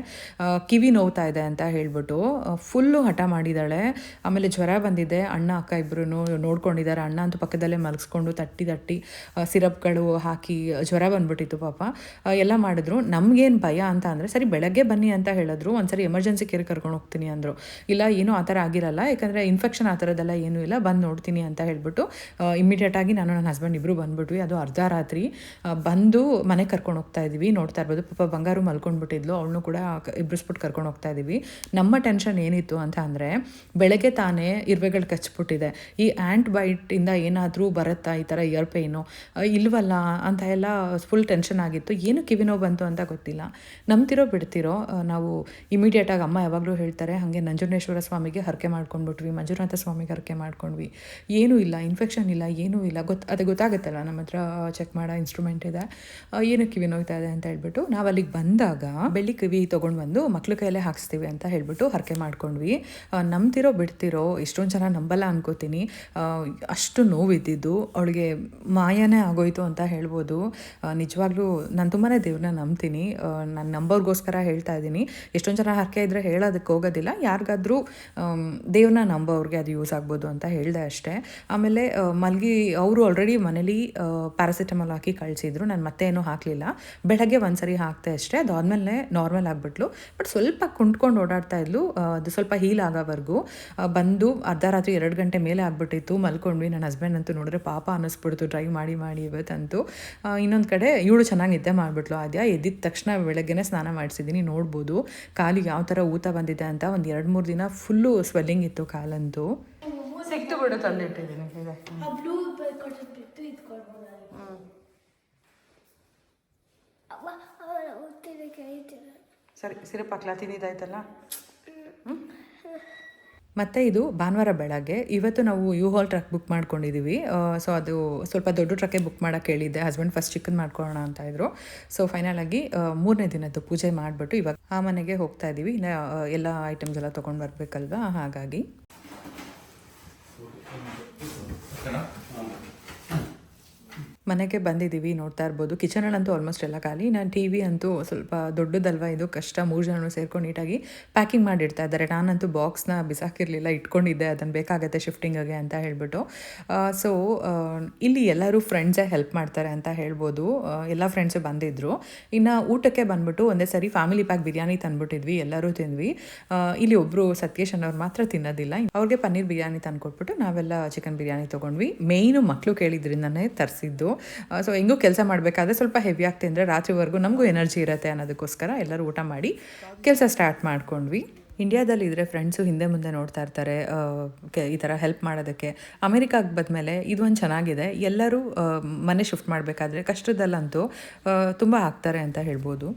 ಕಿವಿ ನೋವ್ತಾ ಇದೆ ಅಂತ ಹೇಳ್ಬಿಟ್ಟು ಫುಲ್ಲು ಹಠ ಮಾಡಿದ್ದಾಳೆ. ಆಮೇಲೆ ಜ್ವರ ಬಂದಿದೆ. ಅಣ್ಣ, ಅಕ್ಕ ಇಬ್ಬರು ನೋಡ್ಕೊಂಡಿದ್ದಾರೆ. ಅಣ್ಣ ಅಂತೂ ಪಕ್ಕದಲ್ಲೇ ಮಲಗಿಸ್ಕೊಂಡು ತಟ್ಟಿ ತಟ್ಟಿ ಸಿರಪ್ಗಳು ಹಾಕಿ ಜ್ವರ ಬಂದ್ಬಿಟ್ಟಿತ್ತು ಪಾಪ. ಎಲ್ಲ ಮಾಡಿದ್ರು. ನಮಗೇನು ಭಯ ಅಂತ ಅಂದರೆ, ಸರಿ, ಬೆಳಗ್ಗೆ ಬನ್ನಿ ಅಂತ ಹೇಳಿದ್ರು. ಒಂದ್ಸರಿ ಎಮರ್ಜೆನ್ಸಿ ಕೇರ್ ಕರ್ಕೊಂಡು ಹೋಗ್ತೀನಿ ಅಂದರು. ಇಲ್ಲ, ಏನೂ ಆ ಥರ ಆಗಿರಲ್ಲ. ಯಾಕಂದರೆ ಇನ್ಫೆಕ್ಷನ್ ಆ ಥರದ್ದೆಲ್ಲ ಏನೂ ಇಲ್ಲ. ಬಂದು ನೋಡ್ತೀನಿ ಅಂತ ಹೇಳಿಬಿಟ್ಟು ಇಮಿಡಿಯೇಟಾಗಿ ನಾನು ನನ್ನ ಹಸ್ಬೆಂಡ್ ಇಬ್ಬರು ಬಂದ್ಬಿಟ್ವಿ. ಅದು ಅರ್ಧ ರಾತ್ರಿ. ಬಂದು ಮನೆಗೆ ಕರ್ಕೊಂಡು ಹೋಗ್ತಾ ಇದ್ವಿ. ನೋಡ್ತಾ ಇರ್ಬೋದು. ಪಾಪ ಬಂಗಾರು ಮಲ್ಕೊಂಡ್ಬಿಟ್ಟಿದ್ಲು. ಅವಳನ್ನು ಕೂಡ ಇಬ್ರು ಬಿಟ್ಟು ಕರ್ಕೊಂಡು ಹೋಗ್ತಾ ಇದ್ದೀವಿ ನಮ್ಮ ಟೆನ್ಷನ್ ಏನಿತ್ತು ಅಂತ ಅಂದರೆ, ಬೆಳಗ್ಗೆ ತಾನೇ ಇರುವೆಗಳು ಕಚ್ಚಿಬಿಟ್ಟಿದೆ. ಈ ಆ್ಯಂಟ್ ಬೈಟಿಂದ ಏನಾದರೂ ಬರುತ್ತಾ ಈ ಥರ ಇಯರ್ ಪೇಯ್ನು ಇಲ್ವಲ್ಲ ಅಂತ ಎಲ್ಲ ಫುಲ್ ಟೆನ್ಷನ್ ಆಗಿತ್ತು. ಏನು ಕಿವಿನೋ ಬಂತು ಅಂತ ಗೊತ್ತಿಲ್ಲ. ನಂಬ್ತಿರೋ ಬಿಡ್ತಿರೋ ನಾವು ಇಮಿಡಿಯೇಟಾಗಿ ಅಮ್ಮ ಯಾವಾಗಲೂ ಹೇಳ್ತಾರೆ, ಹಾಗೆ ನಂಜುಂಡೇಶ್ವರ ಸ್ವಾಮಿಗೆ ಹರಕೆ ಮಾಡ್ಕೊಂಡ್ಬಿಟ್ವಿ, ಮಂಜುನಾಥ ಸ್ವಾಮಿಗೆ ಹರಕೆ ಮಾಡ್ಕೊಂಡ್ವಿ. ಏನೂ ಇಲ್ಲ ಇನ್ಫೆಕ್ಷನ್ ಇಲ್ಲ, ಏನೂ ಇಲ್ಲ. ಗೊತ್ತು ಅದು ಗೊತ್ತಾಗುತ್ತಲ್ಲ, ನಮ್ಮ ಹತ್ರ ಚೆಕ್ ಮಾಡೋ ಇನ್ಸ್ಟ್ರೂಮೆಂಟ್ ಇದೆ. ಏನು ಕಿವಿ ನೋಯ್ತಾ ಇದೆ ಅಂತ ಹೇಳ್ಬಿಟ್ಟು ನಾವು ಅಲ್ಲಿಗೆ ಬಂದಾಗ ಬೆಳ್ಳಿ ಕಿವಿ ತೊಗೊಂಡು ಬಂದು ಮಕ್ಳ ಕೈಯಲ್ಲೇ ಹಾಕ್ಸ್ತೀವಿ ಅಂತ ಹೇಳ್ಬಿಟ್ಟು ಹರಕೆ ಮಾಡ್ಕೊಂಡ್ವಿ. ನಂಬ್ತಿರೋ ಬಿಡ್ತಿರೋ, ಇಷ್ಟೊಂದು ಜನ ನಂಬಲ್ಲ ಅನ್ಕೋತೀನಿ. ಅಷ್ಟು ನೋವಿದ್ದಿದ್ದು, ಅವಳಿಗೆ ಮಾಯನೇ ಆಗೋಯ್ತು ಅಂತ ಹೇಳ್ಬೋದು. ನಿಜವಾಗ್ಲೂ ನಾನು ತುಂಬಾ ದೇವ್ರನ್ನ ನಂಬ್ತೀನಿ. ನಾನು ನಂಬೋರ್ಗೋಸ್ಕರ ಹೇಳ್ತಾ ಇದ್ದೀನಿ. ಎಷ್ಟೊಂದು ಜನ ಹರಕೆ ಇದ್ದರೆ ಹೇಳೋದಕ್ಕೆ ಹೋಗೋದಿಲ್ಲ. ಯಾರಿಗಾದ್ರೂ ದೇವ್ರನ್ನ ನಂಬೋರಿಗೆ ಅದು ಯೂಸ್ ಆಗ್ಬೋದು ಅಂತ ಹೇಳಿದೆ ಅಷ್ಟೇ. ಆಮೇಲೆ ಮಲ್ಗಿ ಅವರು ಆಲ್ರೆಡಿ ಮನೇಲಿ ಪ್ಯಾರಾಸಿಟಮಾಲ್ ಹಾಕಿ ಕಳಿಸಿದ್ರು. ನಾನು ಮತ್ತೆ ಏನೂ ಹಾಕಲಿಲ್ಲ. ಬೆಳಗ್ಗೆ ಒಂದ್ಸರಿ ಹಾಕ್ತೆ ಅಷ್ಟೇ. ಅದಾದ್ಮೇಲೆ ನಾರ್ಮಲ್ ಆಗಿಬಿಟ್ಲು. ಬಟ್ ಸ್ವಲ್ಪ ಕುಂಟ್ಕೊಂಡು ಓಡಾಡ್ತಾ ಇದ್ಲು. ಅದು ಸ್ವಲ್ಪ ಹೀಲ್ ಆಗೋವರೆಗೂ. ಬಂದು ಅರ್ಧ ರಾತ್ರಿ ಎರಡು ಗಂಟೆ ಮೇಲೆ ಆಗ್ಬಿಟ್ಟಿತ್ತು. ಮಲ್ಕೊಂಡ್ವಿ. ನನ್ನ ಹಸ್ಬೆಂಡ್ ಅಂತೂ ನೋಡಿದ್ರೆ ಪಾಪ ಅನ್ನಿಸ್ಬಿಡ್ತು. ಡ್ರೈವ್ ಮಾಡಿ ಮಾಡಿ ಇವತ್ತಂತೂ. ಇನ್ನೊಂದು ಕಡೆ ಇವಳು ಚೆನ್ನಾಗಿ ನಿದ್ದೆ ಮಾಡಿಬಿಟ್ಲು. ಆದ್ಯ ಎದ್ದಿದ ತಕ್ಷಣ ಬೆಳಗ್ಗೆನೆ ಸ್ನಾನ ಮಾಡಿಸಿದ್ದೀನಿ ನೋಡ್ಬೋದು ಕಾಲಿಗೆ ಯಾವ ಥರ ಊತ ಬಂದಿದೆ ಅಂತ ಒಂದು ಎರಡು ಮೂರು ದಿನ ಫುಲ್ಲು ಸ್ವೆಲ್ಲಿಂಗ್ ಇತ್ತು ಕಾಲಂತೂ. ಸಿಕ್ತು ಬಿಡು ತಂದಿಟ್ಟಿದ್ದೀನಿ ಸರಿ ಸಿರಪ್ ಹಾಕ್ಲಾ? ತಿಂದಿದ್ದಾಯ್ತಲ್ಲ? ಮತ್ತು ಇದು ಭಾನುವಾರ ಬೆಳಗ್ಗೆ, ಇವತ್ತು ನಾವು ಯು ಹಾಲ್ ಟ್ರಕ್ ಬುಕ್ ಮಾಡ್ಕೊಂಡಿದ್ದೀವಿ ಸೊ ಅದು ಸ್ವಲ್ಪ ದೊಡ್ಡ ಟ್ರಕ್ಕೇ ಬುಕ್ ಮಾಡೋಕ್ಕೆ ಹೇಳಿದ್ದೆ. ಹಸ್ಬೆಂಡ್ ಫಸ್ಟ್ ಚಿಕನ್ ಮಾಡ್ಕೊಳ್ಳೋಣ ಅಂತ ಇದ್ರು. ಸೊ ಫೈನಲ್ ಆಗಿ ಮೂರನೇ ದಿನದ್ದು ಪೂಜೆ ಮಾಡಿಬಿಟ್ಟು ಇವಾಗ ಆ ಮನೆಗೆ ಹೋಗ್ತಾ ಇದ್ದೀವಿ ಎಲ್ಲ ಐಟಮ್ಸ್ ಎಲ್ಲ ತೊಗೊಂಡು ಬರಬೇಕಲ್ವಾ? ಹಾಗಾಗಿ. ಮನೆಗೆ ಬಂದಿದ್ದೀವಿ, ನೋಡ್ತಾ ಇರ್ಬೋದು. ಕಿಚನಲ್ಲಂತೂ ಆಲ್ಮೋಸ್ಟ್ ಎಲ್ಲ ಖಾಲಿ. ನಾನು ಟಿ ವಿ ಅಂತೂ ಸ್ವಲ್ಪ ದೊಡ್ಡದಲ್ವಾ, ಇದು ಕಷ್ಟ. ಮೂರು ಜನರು ಸೇರ್ಕೊಂಡು ನೀಟಾಗಿ ಪ್ಯಾಕಿಂಗ್ ಮಾಡಿಡ್ತಾ ಇದ್ದಾರೆ. ನಾನಂತೂ ಬಾಕ್ಸ್ನ ಬಿಸಾಕಿರಲಿಲ್ಲ, ಇಟ್ಕೊಂಡಿದ್ದೆ. ಅದನ್ನು ಬೇಕಾಗುತ್ತೆ ಶಿಫ್ಟಿಂಗಿಗೆ ಅಂತ ಹೇಳ್ಬಿಟ್ಟು. ಸೊ ಇಲ್ಲಿ ಎಲ್ಲರೂ ಫ್ರೆಂಡ್ಸೇ ಹೆಲ್ಪ್ ಮಾಡ್ತಾರೆ ಅಂತ ಹೇಳ್ಬೋದು. ಎಲ್ಲ ಫ್ರೆಂಡ್ಸು ಬಂದಿದ್ದರು ಇನ್ನು ಊಟಕ್ಕೆ ಬಂದ್ಬಿಟ್ಟು ಒಂದೇ ಸರಿ ಫ್ಯಾಮಿಲಿ ಪ್ಯಾಕ್ ಬಿರಿಯಾನಿ ತಂದುಬಿಟ್ಟಿದ್ವಿ. ಎಲ್ಲರೂ ತಿಂದ್ವಿ. ಇಲ್ಲಿ ಒಬ್ಬರು ಸತ್ಯೇಶ್ ಅನ್ನೋರು ಮಾತ್ರ ತಿನ್ನೋದಿಲ್ಲ. ಅವ್ರಿಗೆ ಪನ್ನೀರ್ ಬಿರಿಯಾನಿ ತಂದುಕೊಟ್ಬಿಟ್ಟು ನಾವೆಲ್ಲ ಚಿಕನ್ ಬಿರಿಯಾನಿ ತೊಗೊಂಡ್ವಿ. ಮೇಯ್ನು ಮಕ್ಕಳು ಕೇಳಿದ್ರಿಂದನೇ ತರಿಸಿದ್ದು. ಸೊ ಹೆಂಗೂ ಕೆಲಸ ಮಾಡಬೇಕಾದ್ರೆ ಸ್ವಲ್ಪ ಹೆವಿ ಆಗ್ತಿ ಅಂದರೆ ರಾತ್ರಿವರೆಗೂ ನಮಗೂ ಎನರ್ಜಿ ಇರುತ್ತೆ ಅನ್ನೋದಕ್ಕೋಸ್ಕರ ಎಲ್ಲರೂ ಊಟ ಮಾಡಿ ಕೆಲಸ ಸ್ಟಾರ್ಟ್ ಮಾಡ್ಕೊಂಡ್ವಿ. ಇಂಡಿಯಾದಲ್ಲಿ ಇದ್ದರೆ ಫ್ರೆಂಡ್ಸು ಹಿಂದೆ ಮುಂದೆ ನೋಡ್ತಾ ಇರ್ತಾರೆ ಈ ಥರ ಹೆಲ್ಪ್ ಮಾಡೋದಕ್ಕೆ. ಅಮೇರಿಕಾಗೆ ಬಂದಮೇಲೆ ಇದೊಂದು ಚೆನ್ನಾಗಿದೆ. ಎಲ್ಲರೂ ಮನೆ ಶಿಫ್ಟ್ ಮಾಡಬೇಕಾದ್ರೆ ಕಷ್ಟದಲ್ಲಂತೂ ತುಂಬ ಆಗ್ತಾರೆ ಅಂತ ಹೇಳ್ಬೋದು.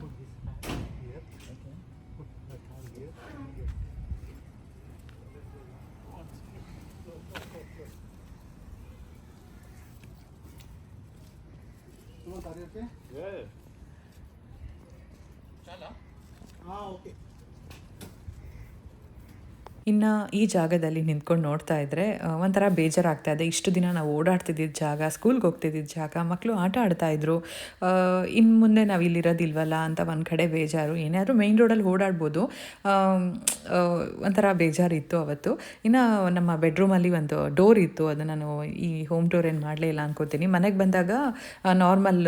ಇನ್ನು ಈ ಜಾಗದಲ್ಲಿ ನಿಂತ್ಕೊಂಡು ನೋಡ್ತಾ ಇದ್ದರೆ ಒಂಥರ ಬೇಜಾರಾಗ್ತಾ ಇದೆ. ಇಷ್ಟು ದಿನ ನಾವು ಓಡಾಡ್ತಿದ್ದಿದ್ದ ಜಾಗ ಸ್ಕೂಲ್ಗೆ ಹೋಗ್ತಿದ್ದಿದ್ದ ಜಾಗ ಮಕ್ಕಳು ಆಟ ಆಡ್ತಾ ಇದ್ರು. ಇನ್ನು ಮುಂದೆ ನಾವು ಇಲ್ಲಿರೋದಿಲ್ವಲ್ಲ ಅಂತ ಒಂದು ಕಡೆ ಬೇಜಾರು. ಏನಾದರೂ ಮೈನ್ ರೋಡಲ್ಲಿ ಓಡಾಡ್ಬೋದು. ಒಂಥರ ಬೇಜಾರು ಒಂಥರ ಬೇಜಾರಿತ್ತು ಅವತ್ತು. ಇನ್ನು ನಮ್ಮ ಬೆಡ್ರೂಮಲ್ಲಿ ಒಂದು ಡೋರ್ ಇತ್ತು. ಅದು ನಾನು ಈ ಹೋಮ್ ಟೂರ್ ಏನು ಮಾಡಲೇ ಇಲ್ಲ ಅನ್ಕೋತೀನಿ. ಮನೆಗೆ ಬಂದಾಗ normal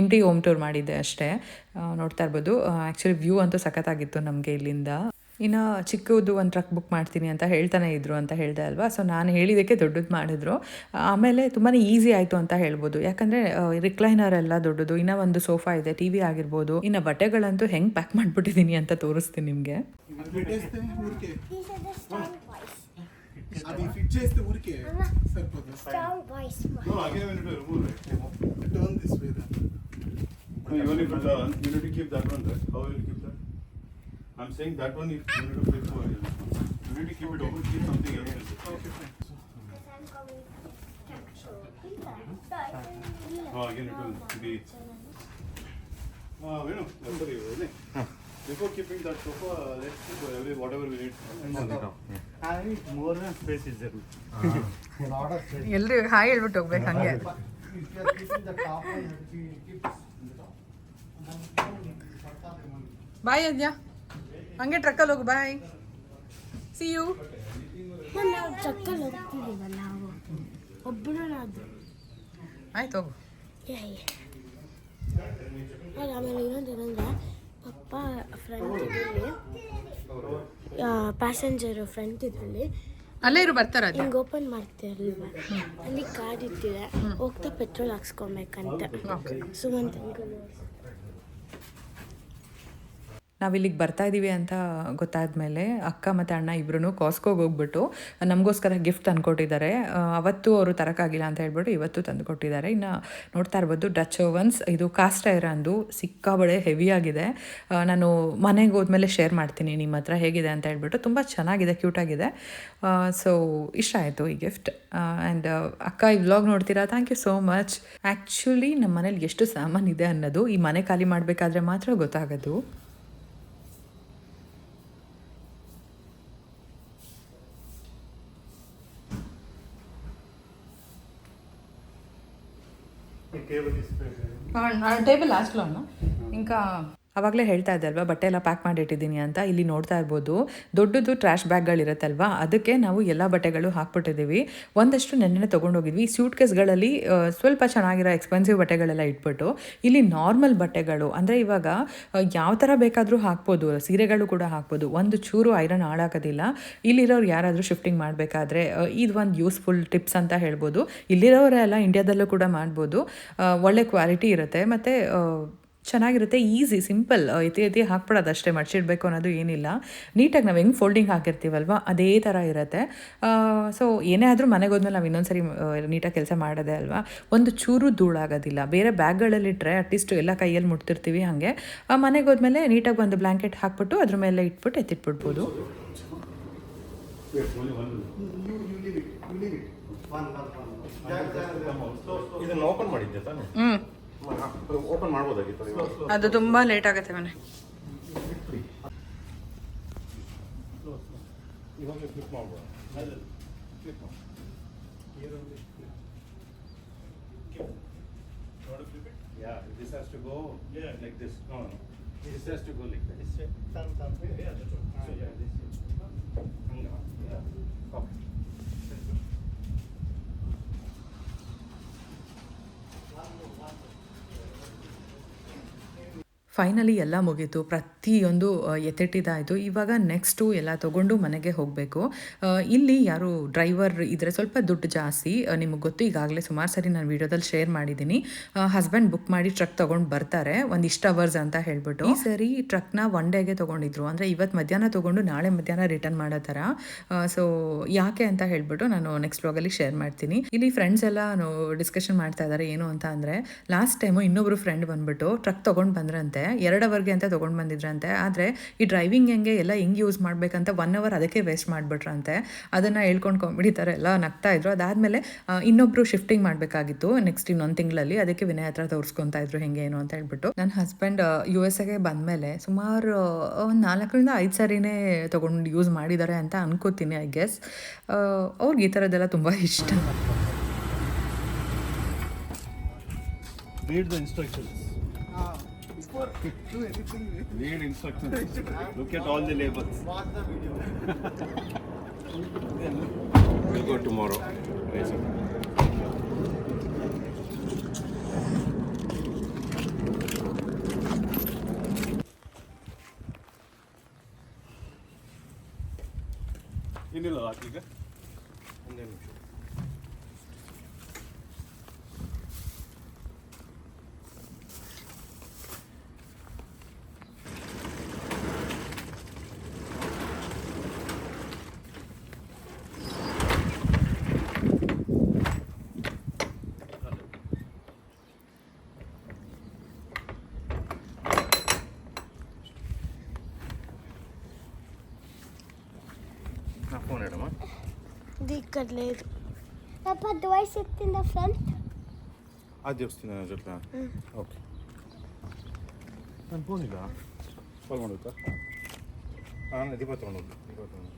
empty home tour ಮಾಡಿದ್ದೆ ಅಷ್ಟೇ. ನೋಡ್ತಾ ಇರ್ಬೋದು. ಆ್ಯಕ್ಚುಲಿ ವ್ಯೂ ಅಂತೂ ಸಖತ್ತಾಗಿತ್ತು ನಮಗೆ ಇಲ್ಲಿಂದ. ಇನ್ನು ಚಿಕ್ಕದು ಒಂದು ಟ್ರಕ್ ಬುಕ್ ಮಾಡ್ತೀನಿ ಅಂತ ಹೇಳ್ತಾನೆ ಇದ್ರು ಅಂತ ಹೇಳ್ದೆ ಅಲ್ವಾ ಸೊ ನಾನು ಹೇಳಿದ್ದಕ್ಕೆ ದೊಡ್ಡದು ಮಾಡಿದ್ರು ಆಮೇಲೆ ತುಂಬಾ ಈಸಿ ಆಯಿತು ಅಂತ ಹೇಳ್ಬೋದು ಯಾಕಂದರೆ ರಿಕ್ಲೈನರ್ ಎಲ್ಲ ದೊಡ್ಡದು ಇನ್ನೂ ಒಂದು ಸೋಫಾ ಇದೆ ಟಿ ವಿ ಆಗಿರ್ಬೋದು ಇನ್ನು ಬಟ್ಟೆಗಳಂತೂ ಹೆಂಗೆ ಪ್ಯಾಕ್ ಮಾಡಿಬಿಟ್ಟಿದ್ದೀನಿ ಅಂತ ತೋರಿಸ್ತೀನಿ ನಿಮಗೆ పెట్టేస్తే ఊరికే These are the strong boys. అది ఫిట్ చేస్తే ఊరికే సరిపోతుంది Strong boys. No, again when you remove it. Turn this way then No, even if you turn, you need to keep that one there. How will you keep that? I'm saying that one if you need to flip over, you need to keep it open, keep something else. Okay, fine. Oh, again it will be. Ah, Venu, that's you, isn't it? Before keeping that sofa, let's keep whatever we need. I need more than space is there. A lot of space. ಎಲ್ರು hi ಹೇಳ್ಬಿಟ್ಟು ಹೋಗ್ಬೇಕು ಹಂಗೆ If you are keeping the top one, you keep. ಬಾಯ್ ಅದ್ಯಾ ಹಂಗೆ ಟ್ರಕ್ಕಲ್ಲಿ ಹೋಗು bye see you ನಾವು ಟ್ರಕ್ಕಲ್ಲಿ ಹೋಗ್ತಿದ್ದೀವಲ್ಲ ನಾವು. ಒಬ್ಬರು ಆಯ್ತು ಹೋಗು. ಆಮೇಲೆ ಇನ್ನೊಂದು ಏನಂದ್ರೆ ಪಪ್ಪ ಫ್ರೆಂಡ್ ಇದರಲ್ಲಿ ಪ್ಯಾಸೆಂಜರ್ ಫ್ರಂಟ್ ಇದರಲ್ಲಿ. ಅಲ್ಲೇ ಇರು ಬರ್ತಾರ ಹಿಂಗೆ ಓಪನ್ ಮಾಡ್ತೀರಲ್ವ ಅಲ್ಲಿ ಕಾರ್ ಇಟ್ಟಿದೆ. ಹೋಗ್ತಾ ಪೆಟ್ರೋಲ್ ಹಾಕ್ಸ್ಕೊಬೇಕಂತ. ಸುಮಂತ್ ಅಂಕಲ್ ನಾವಿಲ್ಲಿಗೆ ಬರ್ತಾ ಇದ್ದೀವಿ ಅಂತ ಗೊತ್ತಾದ್ಮೇಲೆ ಅಕ್ಕ ಮತ್ತು ಅಣ್ಣ ಇಬ್ಬರೂ ಕಾಸ್ಕೋಗೆ ಹೋಗ್ಬಿಟ್ಟು, ನಮಗೋಸ್ಕರ ಗಿಫ್ಟ್ ತಂದುಕೊಟ್ಟಿದ್ದಾರೆ. ಅವತ್ತು ಅವರು ತರೋಕ್ಕಾಗಿಲ್ಲ ಅಂತ ಹೇಳ್ಬಿಟ್ಟು ಇವತ್ತು ತಂದು ಕೊಟ್ಟಿದ್ದಾರೆ ಇನ್ನು ನೋಡ್ತಾ ಇರ್ಬೋದು ಡಚ್ ಓವನ್ಸ್ ಇದು ಕಾಸ್ಟ್ ಐರನ್ದು ಸಿಕ್ಕಾಬಳೆ ಹೆವಿಯಾಗಿದೆ ನಾನು ಮನೆಗೆ ಹೋದ್ಮೇಲೆ ಶೇರ್ ಮಾಡ್ತೀನಿ ನಿಮ್ಮ ಹತ್ರ ಹೇಗಿದೆ ಅಂತ ಹೇಳ್ಬಿಟ್ಟು, ತುಂಬ ಚೆನ್ನಾಗಿದೆ ಕ್ಯೂಟಾಗಿದೆ ಸೊ ಇಷ್ಟ ಆಯಿತು ಈ ಗಿಫ್ಟ್ ಆ್ಯಂಡ್ ಅಕ್ಕ ಈ ವ್ಲಾಗ್ ನೋಡ್ತೀರಾ? Thank you so much actually ನಮ್ಮ ಮನೇಲಿ ಎಷ್ಟು ಸಾಮಾನಿದೆ ಅನ್ನೋದು ಈ ಮನೆ ಖಾಲಿ ಮಾಡಬೇಕಾದ್ರೆ ಮಾತ್ರ ಗೊತ್ತಾಗೋದು. టేబుల్ లాస్ట్లో ఉన్నా ఇంకా ಅವಾಗಲೇ ಹೇಳ್ತಾ ಇದ್ದೆ ಅಲ್ವಾ, ಬಟ್ಟೆ ಎಲ್ಲ ಪ್ಯಾಕ್ ಮಾಡಿಟ್ಟಿದ್ದೀನಿ ಅಂತ, ಇಲ್ಲಿ ನೋಡ್ತಾ ಇರ್ಬೋದು. ದೊಡ್ಡದು ಟ್ರ್ಯಾಶ್ ಬ್ಯಾಗ್ಗಳಿರುತ್ತಲ್ವಾ ಅದಕ್ಕೆ ನಾವು ಎಲ್ಲ ಬಟ್ಟೆಗಳು ಹಾಕ್ಬಿಟ್ಟಿದ್ದೀವಿ. ಒಂದಷ್ಟು ನೆನ್ನೆ ತೊಗೊಂಡೋಗಿದ್ವಿ. ಸ್ಯೂಟ್ ಕೇಸ್ಗಳಲ್ಲಿ ಸ್ವಲ್ಪ ಚೆನ್ನಾಗಿರೋ ಎಕ್ಸ್ಪೆನ್ಸಿವ್ ಬಟ್ಟೆಗಳೆಲ್ಲ ಇಟ್ಬಿಟ್ಟು, ಇಲ್ಲಿ ನಾರ್ಮಲ್ ಬಟ್ಟೆಗಳು, ಅಂದರೆ ಇವಾಗ ಯಾವ ಥರ ಬೇಕಾದರೂ ಹಾಕ್ಬೋದು, ಸೀರೆಗಳು ಕೂಡ ಹಾಕ್ಬೋದು. ಒಂದು ಚೂರು ಐರನ್ ಹಾಳಾಗೋದಿಲ್ಲ. ಇಲ್ಲಿರೋರು ಯಾರಾದರೂ ಶಿಫ್ಟಿಂಗ್ ಮಾಡಬೇಕಾದ್ರೆ ಇದು ಒಂದು ಯೂಸ್ಫುಲ್ ಟಿಪ್ಸ್ ಅಂತ ಹೇಳ್ಬೋದು. ಇಲ್ಲಿರೋರೆಲ್ಲ ಇಂಡಿಯಾದಲ್ಲೂ ಕೂಡ ಮಾಡ್ಬೋದು. ಒಳ್ಳೆ ಕ್ವಾಲಿಟಿ ಇರುತ್ತೆ. ಮತ್ತು ಚೆನ್ನಾಗಿರುತ್ತೆ ಈಸಿ ಸಿಂಪಲ್ ಎತ್ತಿ ಎತ್ತಿ ಹಾಕ್ಬಿಡೋದು ಅಷ್ಟೇ, ಮಡ್ಚಿಡ್ಬೇಕು ಅನ್ನೋದು ಏನಿಲ್ಲ. ನೀಟಾಗಿ ನಾವು ಹೆಂಗೆ ಫೋಲ್ಡಿಂಗ್ ಹಾಕಿರ್ತೀವಲ್ವ, ಅದೇ ಥರ ಇರುತ್ತೆ. ಸೊ ಏನೇ ಆದರೂ ಮನೆಗೆ ಹೋದ್ಮೇಲೆ ನಾವು ಇನ್ನೊಂದ್ಸರಿ ನೀಟಾಗಿ ಕೆಲಸ ಮಾಡೋದೇ ಅಲ್ವಾ? ಒಂದು ಚೂರು ಧೂಳಾಗೋದಿಲ್ಲ. ಬೇರೆ ಬ್ಯಾಗ್ಗಳಲ್ಲಿಟ್ಟರೆ ಅಟ್ಲೀಸ್ಟ್ ಎಲ್ಲ ಕೈಯಲ್ಲಿ ಮುಟ್ತಿರ್ತೀವಿ ಹಾಗೆ. ಮನೆಗೆ ಹೋದ್ಮೇಲೆ ನೀಟಾಗಿ ಒಂದು ಬ್ಲ್ಯಾಂಕೆಟ್ ಹಾಕ್ಬಿಟ್ಟು ಅದ್ರ ಮೇಲೆ ಇಟ್ಬಿಟ್ಟು ಎತ್ತಿಟ್ಬಿಡ್ಬೋದು. ತಾನೆ ಓಪನ್ ಮಾಡ್ಬೋದಾಗಿತ್ತು ಇವಾಗ. ಅದು ತುಂಬ ಲೇಟ್ ಆಗುತ್ತೆ ಮನೆ ಇವಾಗ ಕ್ಲಿಕ್ ಮಾಡ್ಬೋದು Yeah, this has to go like this. No, no. This has to go like this. Yeah, that's what- ah, yeah, Finally ಎಲ್ಲ ಮುಗೀತು. ಪ್ರತಿಯೊಂದು ಎತ್ತಿಟ್ಟಿದ್ದಾಯಿತು ಇವಾಗ ನೆಕ್ಸ್ಟು ಎಲ್ಲ ತೊಗೊಂಡು ಮನೆಗೆ ಹೋಗಬೇಕು. ಇಲ್ಲಿ ಯಾರು ಡ್ರೈವರ್ ಇದ್ದರೆ ಸ್ವಲ್ಪ ದುಡ್ಡು ಜಾಸ್ತಿ. ನಿಮಗೆ ಗೊತ್ತು, ಈಗಾಗಲೇ ಸುಮಾರು ಸರಿ ನಾನು ವಿಡಿಯೋದಲ್ಲಿ ಶೇರ್ ಮಾಡಿದ್ದೀನಿ ಹಸ್ಬೆಂಡ್ ಬುಕ್ ಮಾಡಿ ಟ್ರಕ್ ತೊಗೊಂಡು ಬರ್ತಾರೆ. ಒಂದು ಇಷ್ಟು ಅವರ್ಸ್ ಅಂತ ಹೇಳ್ಬಿಟ್ಟು. ಈ ಸರಿ ಟ್ರಕ್ನ ಒನ್ ಡೇಗೆ ತೊಗೊಂಡಿದ್ರು. ಅಂದರೆ ಇವತ್ತು ಮಧ್ಯಾಹ್ನ ತೊಗೊಂಡು ನಾಳೆ ಮಧ್ಯಾಹ್ನ ರಿಟರ್ನ್ ಮಾಡೋ ಥರ ಸೊ ಯಾಕೆ ಅಂತ ಹೇಳ್ಬಿಟ್ಟು ನಾನು ನೆಕ್ಸ್ಟ್ ಬ್ಲಾಗಲ್ಲಿ ಶೇರ್ ಮಾಡ್ತೀನಿ. ಇಲ್ಲಿ ಫ್ರೆಂಡ್ಸ್ ಎಲ್ಲ ಡಿಸ್ಕಷನ್ ಮಾಡ್ತಾ ಇದ್ದಾರೆ ಏನು ಅಂತ ಅಂದರೆ ಲಾಸ್ಟ್ ಟೈಮು ಇನ್ನೊಬ್ರು ಫ್ರೆಂಡ್ ಬಂದ್ಬಿಟ್ಟು ಟ್ರಕ್ ತೊಗೊಂಡು ಬಂದ್ರಂತೆ. ಎರಡು ಅವರ್ಗೆ ಅಂತ ತೊಗೊಂಡು ಬಂದಿದ್ರಂತೆ. ಆದರೆ ಈ ಡ್ರೈವಿಂಗ್ ಹೆಂಗೆ ಎಲ್ಲ ಹೆಂಗೆ ಯೂಸ್ ಮಾಡಬೇಕಂತ ಒನ್ ಅವರ್ ಅದಕ್ಕೆ ವೇಸ್ಟ್ ಮಾಡಿಬಿಟ್ರಂತೆ. ಅದನ್ನು ಹೇಳ್ಕೊಂಡು ಕೊಂಬಿಡಿತಾರೆ, ಎಲ್ಲ ನಗ್ತಾ ಇದ್ರು. ಅದಾದಮೇಲೆ ಇನ್ನೊಬ್ಬರು ಶಿಫ್ಟಿಂಗ್ ಮಾಡಬೇಕಾಗಿತ್ತು ನೆಕ್ಸ್ಟ್ ಇನ್ನೊಂದು ತಿಂಗಳಲ್ಲಿ. ಅದಕ್ಕೆ ವಿನಯ್ ಹತ್ರ ತೋರಿಸ್ಕೊತಾ ಇದ್ರು ಹೆಂಗೆ ಏನು ಅಂತ ಹೇಳ್ಬಿಟ್ಟು. ನನ್ನ ಹಸ್ಬೆಂಡ್ ಯು ಎಸ್ ಎಗೆ ಬಂದಮೇಲೆ ಸುಮಾರು ಒಂದು ನಾಲ್ಕರಿಂದ ಐದು ಸಾರಿನೇ ತೊಗೊಂಡು ಯೂಸ್ ಮಾಡಿದ್ದಾರೆ ಅಂತ ಅನ್ಕೋತೀನಿ ಐ ಗೆಸ್ ಅವ್ರಿಗೆ ಈ ಥರದ್ದೆಲ್ಲ ತುಂಬ ಇಷ್ಟ. Instructions. Do. Read instructions. Look at all the labels. We'll go tomorrow. ಏನಿಲ್ಲ ಈಗ నా ఫోన్ ఎడమా ఇది ఇక్కడ లేదు. పాప the voice in the front అది వస్తుందా చెప్తా ఓకే. ನಾನು ಫೋನ್ ಇಲ್ಲ ಕಾಲ್ ಮಾಡೋದಾ ಹಾಂ ದೀಪ ತೊಗೊಂಡು ದೀಪ ತೊಗೊಂಡು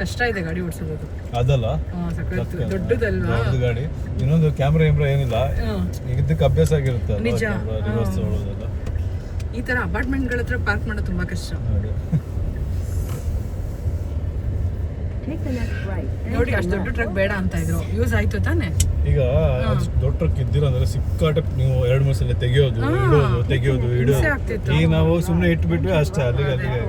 ಕಷ್ಟ ಇದೆ ಗಾಡಿ ಓಡಿಸೋದು ಅದಲ್ಲ? ದೊಡ್ಡದಲ್ವಾ? ದೊಡ್ಡ ಗಾಡಿ. ಇನ್ನೊಂದು ಕ್ಯಾಮ್ರಾ ಏಮ್ರಾ ಏನಿಲ್ಲ. ಇದಕ್ಕೆ ಅಭ್ಯಾಸ ಆಗಿರುತ್ತೆ ನಿಜ. ಈ ತರ ಅಪಾರ್ಟ್ಮೆಂಟ್ಗಳ ಹತ್ರ ಪಾರ್ಕ್ ಮಾಡೋದು ತುಂಬಾ ಕಷ್ಟ. ನೋಡಿ ಅಷ್ಟು ದೊಡ್ಡ ಟ್ರಕ್ ಬೇಡ ಅಂತ ಇದ್ರು. ಯೂಸ್ ಆಯ್ತು ತಾನೆ? ಈಗ ದೊಡ್ಡ ಟ್ರಕ್ ಇದ್ದಿರೋ ಅಂದ್ರೆ ಸಿಕ್ಕಾಟ ನೀವು ಎರಡು ಮೂರು ಸಲ ತೆಗೆಯೋದು. ಇಡೋದು ತೆಗಿಯೋದು ಇಡೋದು. ಈಗ ನಾವು ಸುಮ್ಮನೆ ಇಟ್ಬಿಟ್ವಿ ಅಷ್ಟೇ ಅಲ್ಲಿಗೆ ಅಲ್ಲಿಗೆ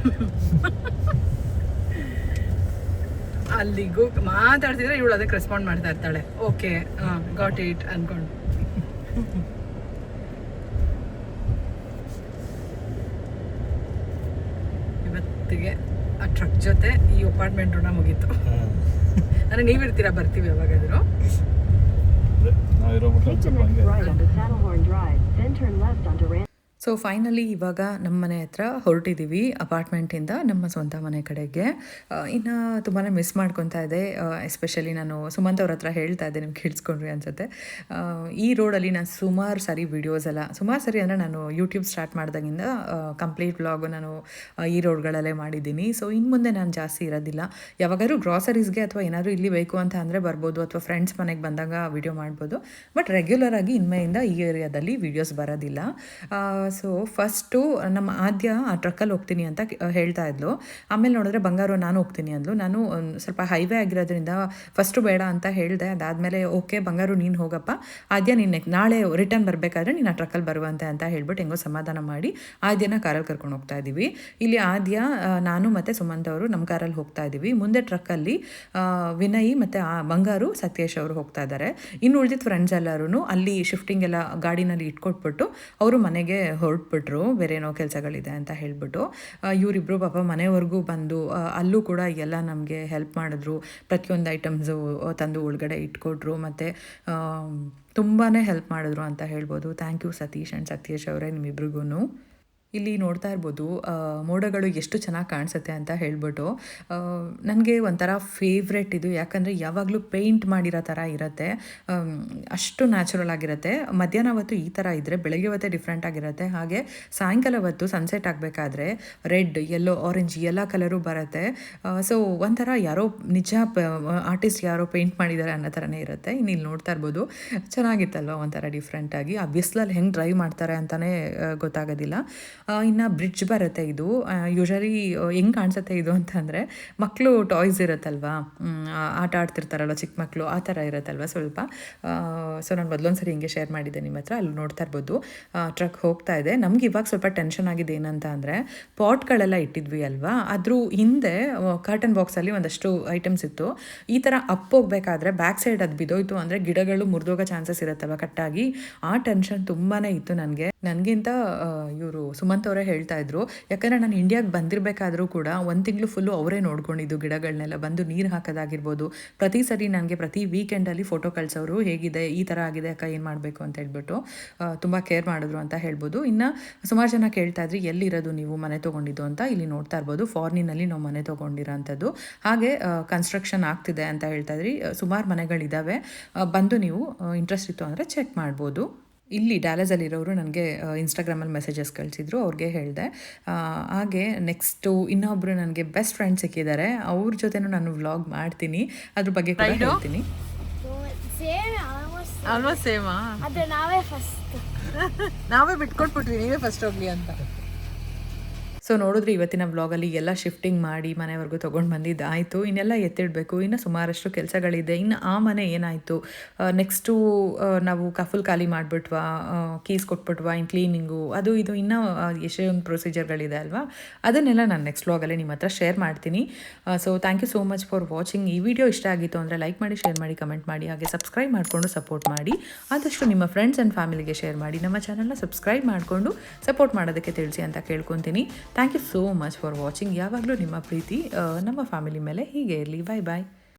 ಅಲ್ಲಿಗೂ ಮಾತಾಡ್ತಿದ್ರೆ ಇವಳು ಅದಕ್ಕೆ ರೆಸ್ಪಾಂಡ್ ಮಾಡ್ತಾ ಇರ್ತಾಳೆ. ಓಕೆ ಗಾಟ್ ಇಟ್ ಅನ್ಕೊಂಡು. ಇವತ್ತಿಗೆ ಆ ಟ್ರಕ್ ಜೊತೆ ಈ ಅಪಾರ್ಟ್ಮೆಂಟ್ ಋಣ ಮುಗೀತು. ಅಂದ್ರೆ ನೀವಿರ್ತೀರಾ ಬರ್ತೀವಿ ಯಾವಾಗಾದ್ರು? ನಾವಿರೋ ಸೊ ಫೈನಲಿ ಇವಾಗ ನಮ್ಮ ಮನೆ ಹತ್ರ ಹೊರಟಿದ್ದೀವಿ ಅಪಾರ್ಟ್ಮೆಂಟಿಂದ ನಮ್ಮ ಸ್ವಂತ ಮನೆ ಕಡೆಗೆ. ಇನ್ನು ತುಂಬಾ ಮಿಸ್ ಮಾಡ್ಕೊತಾ ಇದೆ. ಎಸ್ಪೆಷಲಿ ನಾನು ಸುಮಂತ್ ಅವ್ರ ಹತ್ರ ಹೇಳ್ತಾ ಇದ್ದೆ, ನಿಮ್ಗೆ ಕೇಳಿಸ್ಕೊಂಡ್ರಿ ಅನ್ಸುತ್ತೆ. ಈ ರೋಡಲ್ಲಿ ನಾನು ಸುಮಾರು ಸರಿ ವೀಡಿಯೋಸ್ ಎಲ್ಲ, ಸುಮಾರು ಸರಿ ಅಂದರೆ ನಾನು ಯೂಟ್ಯೂಬ್ ಸ್ಟಾರ್ಟ್ ಮಾಡಿದಾಗಿಂದ ಕಂಪ್ಲೀಟ್ ವ್ಲಾಗು ನಾನು ಈ ರೋಡ್ಗಳಲ್ಲೇ ಮಾಡಿದ್ದೀನಿ. ಸೊ ಇನ್ನು ಮುಂದೆ ನಾನು ಜಾಸ್ತಿ ಇರೋದಿಲ್ಲ. ಯಾವಾಗಾದ್ರೂ ಗ್ರಾಸರೀಸ್ಗೆ ಅಥವಾ ಏನಾದರೂ ಇಲ್ಲಿ ಬೇಕು ಅಂತ ಅಂದರೆ ಬರ್ಬೋದು, ಅಥವಾ ಫ್ರೆಂಡ್ಸ್ ಮನೆಗೆ ಬಂದಾಗ ವಿಡಿಯೋ ಮಾಡ್ಬೋದು. ಬಟ್ ರೆಗ್ಯುಲರ್ ಆಗಿ ಇನ್ಮೆಯಿಂದ ಈ ಏರಿಯಾದಲ್ಲಿ ವೀಡಿಯೋಸ್ ಬರೋದಿಲ್ಲ. ಸೊ ಫಸ್ಟು ನಮ್ಮ ಆದ್ಯ ಆ ಟ್ರಕ್ಕಲ್ಲಿ ಹೋಗ್ತೀನಿ ಅಂತ ಹೇಳ್ತಾ ಇದ್ಲು. ಆಮೇಲೆ ನೋಡಿದ್ರೆ ಬಂಗಾರು ನಾನು ಹೋಗ್ತೀನಿ ಅಂದ್ಲು. ನಾನು ಸ್ವಲ್ಪ ಹೈವೇ ಆಗಿರೋದ್ರಿಂದ ಫಸ್ಟು ಬೇಡ ಅಂತ ಹೇಳಿದೆ. ಅದಾದಮೇಲೆ ಓಕೆ, ಬಂಗಾರು ನೀನು ಹೋಗಪ್ಪ. ಆದ್ಯ ನೀನು ನಾಳೆ ರಿಟರ್ನ್ ಬರಬೇಕಾದ್ರೆ ನೀನು ಆ ಟ್ರಕ್ಕಲ್ಲಿ ಬರುವಂತೆ ಅಂತ ಹೇಳ್ಬಿಟ್ಟು ಹೆಂಗೋ ಸಮಾಧಾನ ಮಾಡಿ ಆದ್ಯನ ಕಾರಲ್ಲಿ ಕರ್ಕೊಂಡು ಹೋಗ್ತಾ ಇದ್ದೀವಿ ಇಲ್ಲಿ ಆದ್ಯ ನಾನು ಮತ್ತು ಸುಮಂತ್ ಅವರು ನಮ್ಮ ಕಾರಲ್ಲಿ ಹೋಗ್ತಾ ಇದ್ದೀವಿ ಮುಂದೆ ಟ್ರಕ್ಕಲ್ಲಿ ವಿನಯ್ ಮತ್ತು ಆ ಬಂಗಾರು ಸತೀಶ್ ಅವರು ಹೋಗ್ತಾ ಇದ್ದಾರೆ ಇನ್ನು ಉಳಿದಿದ್ದ ಫ್ರೆಂಡ್ಸ್ ಎಲ್ಲರೂ ಅಲ್ಲಿ ಶಿಫ್ಟಿಂಗ್ ಎಲ್ಲ ಗಾಡಿನಲ್ಲಿ ಇಟ್ಕೊಟ್ಬಿಟ್ಟು ಅವರು ಮನೆಗೆ ಹೊರಟ್ಬಿಟ್ರು, ಬೇರೇನೋ ಕೆಲಸಗಳಿದೆ ಅಂತ ಹೇಳಿಬಿಟ್ಟು ಇವರಿಬ್ಬರು ಪಾಪ ಮನೆವರೆಗೂ ಬಂದು ಅಲ್ಲೂ ಕೂಡ ಎಲ್ಲ ನಮಗೆ ಹೆಲ್ಪ್ ಮಾಡಿದ್ರು. ಪ್ರತಿಯೊಂದು ಐಟಮ್ಸು ತಂದು ಒಳಗಡೆ ಇಟ್ಕೊಟ್ರು. ಮತ್ತು ತುಂಬಾ ಹೆಲ್ಪ್ ಮಾಡಿದ್ರು ಅಂತ ಹೇಳ್ಬೋದು. Thank you Satish and Satish ಅವರೇ ನಿಮ್ಮಿಬ್ರಿಗೂ ಇಲ್ಲಿ ನೋಡ್ತಾ ಇರ್ಬೋದು ಮೋಡಗಳು ಎಷ್ಟು ಚೆನ್ನಾಗಿ ಕಾಣಿಸುತ್ತೆ ಅಂತ ಹೇಳ್ಬಿಟ್ಟು ನನಗೆ ಒಂಥರ ಫೇವ್ರೆಟ್ ಇದು. ಯಾಕಂದರೆ ಯಾವಾಗಲೂ ಪೇಂಟ್ ಮಾಡಿರೋ ಥರ ಇರುತ್ತೆ ಅಷ್ಟು ನ್ಯಾಚುರಲ್ ಆಗಿರುತ್ತೆ. ಮಧ್ಯಾಹ್ನ ಹೊತ್ತು ಈ ಥರ ಇದ್ದರೆ ಬೆಳಗ್ಗೆ ಹೊತ್ತೇ ಡಿಫ್ರೆಂಟ್ ಆಗಿರುತ್ತೆ. ಹಾಗೆ ಸಾಯಂಕಾಲ ಹೊತ್ತು ಸನ್ಸೆಟ್ ಆಗಬೇಕಾದ್ರೆ ರೆಡ್ ಯೆಲ್ಲೋ ಆರೆಂಜ್ ಎಲ್ಲ ಕಲರು ಬರುತ್ತೆ. ಸೊ ಒಂಥರ ಯಾರೋ ನಿಜ ಆರ್ಟಿಸ್ಟ್ ಯಾರೋ ಪೇಂಟ್ ಮಾಡಿದ್ದಾರೆ ಅನ್ನೋ ಥರನೇ ಇರುತ್ತೆ. ಇನ್ನು ಇಲ್ಲಿ ನೋಡ್ತಾ ಇರ್ಬೋದು, ಚೆನ್ನಾಗಿತ್ತಲ್ವ ಒಂಥರ ಡಿಫ್ರೆಂಟಾಗಿ ಆ ಬಿಸಿಲಲ್ಲಿ ಹೆಂಗೆ ಡ್ರೈವ್ ಮಾಡ್ತಾರೆ ಅಂತಲೇ ಗೊತ್ತಾಗೋದಿಲ್ಲ. ಇನ್ನು ಬ್ರಿಡ್ಜ್ ಬರುತ್ತೆ ಇದು. ಯೂಶಲಿ ಹೆಂಗೆ ಕಾಣಿಸುತ್ತೆ ಇದು ಅಂತಂದರೆ ಮಕ್ಕಳು ಟಾಯ್ಸ್ ಇರುತ್ತಲ್ವಾ? ಆಟ ಆಡ್ತಿರ್ತಾರಲ್ಲ ಚಿಕ್ಕ ಮಕ್ಕಳು ಆ ಥರ ಇರುತ್ತಲ್ವ ಸ್ವಲ್ಪ? ಸೊ ನಾನು ಮೊದಲೊಂದ್ಸರಿ ಹಿಂಗೆ ಶೇರ್ ಮಾಡಿದ್ದೆ ನಿಮ್ಮ ಹತ್ರ, ಅಲ್ಲಿ ನೋಡ್ತಾ ಇರ್ಬೋದು. ಟ್ರಕ್ ಹೋಗ್ತಾ ಇದೆ. ನಮ್ಗೆ ಇವಾಗ ಸ್ವಲ್ಪ ಟೆನ್ಷನ್ ಆಗಿದೆ ಏನಂತ ಅಂದರೆ ಪಾಟ್ಗಳೆಲ್ಲ ಇಟ್ಟಿದ್ವಿ ಅಲ್ವಾ? ಅದ್ರ ಹಿಂದೆ ಕರ್ಟನ್ ಬಾಕ್ಸಲ್ಲಿ ಒಂದಷ್ಟು ಐಟಮ್ಸ್ ಇತ್ತು. ಈ ಥರ ಅಪ್ ಹೋಗ್ಬೇಕಾದ್ರೆ ಬ್ಯಾಕ್ ಸೈಡ್ ಅದು ಬಿದ್ದೋಯ್ತು ಅಂದರೆ ಗಿಡಗಳು ಮುರಿದೋಗೋ ಚಾನ್ಸಸ್ ಇರುತ್ತಲ್ವ? ಕಟ್ಟಾಗಿ. ಆ ಟೆನ್ಷನ್ ತುಂಬಾ ಇತ್ತು ನನಗೆ. ನನಗಿಂತ ಇವರು ಸುಮಂತ್ ಅವರೇ ಹೇಳ್ತಾ ಇದ್ರು. ಯಾಕಂದ್ರೆ ನಾನು ಇಂಡಿಯಾಗೆ ಬಂದಿರಬೇಕಾದ್ರೂ ಕೂಡ ಒಂದು ತಿಂಗಳು ಫುಲ್ಲು ಅವರೇ ನೋಡ್ಕೊಂಡಿದ್ದು ಗಿಡಗಳನ್ನೆಲ್ಲ ಬಂದು ನೀರು ಹಾಕೋದಾಗಿರ್ಬೋದು. ಪ್ರತಿ ಸರಿ ನನಗೆ ಪ್ರತಿ ವೀಕೆಂಡಲ್ಲಿ ಫೋಟೋ ಕಳ್ಸೋರು ಹೇಗಿದೆ, ಈ ಥರ ಆಗಿದೆ, ಅಕ್ಕ ಏನು ಮಾಡಬೇಕು ಅಂತ ಹೇಳ್ಬಿಟ್ಟು ತುಂಬ ಕೇರ್ ಮಾಡಿದ್ರು ಅಂತ ಹೇಳ್ಬೋದು. ಇನ್ನು ಸುಮಾರು ಜನ ಕೇಳ್ತಾ ಇದ್ರಿ, ಎಲ್ಲಿರೋದು ನೀವು ಮನೆ ತೊಗೊಂಡಿದ್ದು ಅಂತ? ಇಲ್ಲಿ ನೋಡ್ತಾ ಇರ್ಬೋದು. ಫಾರಿನಲ್ಲಿ ನಾವು ಮನೆ ತೊಗೊಂಡಿರೋಂಥದ್ದು. ಹಾಗೆ ಕನ್ಸ್ಟ್ರಕ್ಷನ್ ಆಗ್ತಿದೆ ಅಂತ ಹೇಳ್ತಾ ಇದ್ರಿ. ಸುಮಾರು ಮನೆಗಳಿದ್ದಾವೆ ಬಂದು ನೀವು ಇಂಟ್ರೆಸ್ಟ್ ಇತ್ತು ಅಂದರೆ ಚೆಕ್ ಮಾಡ್ಬೋದು. ಇಲ್ಲಿ ಡ್ಯಾಲಸಲ್ಲಿರೋರು ನನಗೆ ಇನ್ಸ್ಟಾಗ್ರಾಮಲ್ಲಿ ಮೆಸೇಜಸ್ ಕಳಿಸಿದ್ರು ಅವ್ರಿಗೆ ಹೇಳಿದೆ. ಹಾಗೆ ನೆಕ್ಸ್ಟು ಇನ್ನೊಬ್ಬರು ನನಗೆ ಬೆಸ್ಟ್ ಫ್ರೆಂಡ್ ಸಿಕ್ಕಿದ್ದಾರೆ. ಅವ್ರ ಜೊತೆನೂ ನಾನು ವ್ಲಾಗ್ ಮಾಡ್ತೀನಿ. ಅದ್ರ ಬಗ್ಗೆ ಕೂಡ ಹೇಳ್ತೀನಿ. ನಾವೇ ಫಸ್ಟ್ ನಾವೇ ಬಿಟ್ಕೊಟ್ಬಿಟ್ವಿ ನೀವೇ ಫಸ್ಟ್ ಹೋಗ್ಲಿ ಅಂತ. ಸೊ ನೋಡಿದ್ರೆ ಇವತ್ತಿನ ವ್ಲಾಗಲ್ಲಿ ಎಲ್ಲ ಶಿಫ್ಟಿಂಗ್ ಮಾಡಿ ಮನೆವರೆಗೂ ತೊಗೊಂಡು ಬಂದಿದ್ದು ಆಯಿತು ಇನ್ನೆಲ್ಲ ಎತ್ತಿಡಬೇಕು. ಇನ್ನು ಸುಮಾರಷ್ಟು ಕೆಲಸಗಳಿದೆ. ಇನ್ನು ಆ ಮನೆ ಏನಾಯಿತು? ನೆಕ್ಸ್ಟು ನಾವು ಕಫುಲ್ ಖಾಲಿ ಮಾಡಿಬಿಟ್ವಾ? ಕೀಸ್ ಕೊಟ್ಬಿಟ್ವಾ? ಇನ್ನು ಕ್ಲೀನಿಂಗು ಅದು, ಇದು ಇನ್ನೂ ಎಷ್ಟೊಂದು ಪ್ರೊಸೀಜರ್ಗಳಿದೆ ಅಲ್ವಾ? ಅದನ್ನೆಲ್ಲ ನಾನು ನೆಕ್ಸ್ಟ್ ವ್ಲಾಗಲ್ಲಿ ನಿಮ್ಮ ಹತ್ರ ಶೇರ್ ಮಾಡ್ತೀನಿ. So thank you so much for watching ಈ ವಿಡಿಯೋ ಇಷ್ಟ ಆಗಿತ್ತು ಅಂದರೆ ಲೈಕ್ ಮಾಡಿ ಶೇರ್ ಮಾಡಿ ಕಮೆಂಟ್ ಮಾಡಿ, ಹಾಗೆ ಸಬ್ಸ್ಕ್ರೈಬ್ ಮಾಡಿಕೊಂಡು ಸಪೋರ್ಟ್ ಮಾಡಿ. ಆದಷ್ಟು ನಿಮ್ಮ ಫ್ರೆಂಡ್ಸ್ ಆ್ಯಂಡ್ ಫ್ಯಾಮಿಲಿಗೆ ಶೇರ್ ಮಾಡಿ. ನಮ್ಮ ಚಾನಲ್ನ ಸಬ್ಸ್ಕ್ರೈಬ್ ಮಾಡಿಕೊಂಡು ಸಪೋರ್ಟ್ ಮಾಡೋದಕ್ಕೆ ತಿಳಿಸಿ ಅಂತ ಕೇಳ್ಕೊತೀನಿ. Thank you so much for watching ಯಾವಾಗಲೂ ನಿಮ್ಮ ಪ್ರೀತಿ ನಮ್ಮ ಫ್ಯಾಮಿಲಿ ಮೇಲೆ ಹೀಗೆ ಇರಲಿ. ಬಾಯ್ ಬಾಯ್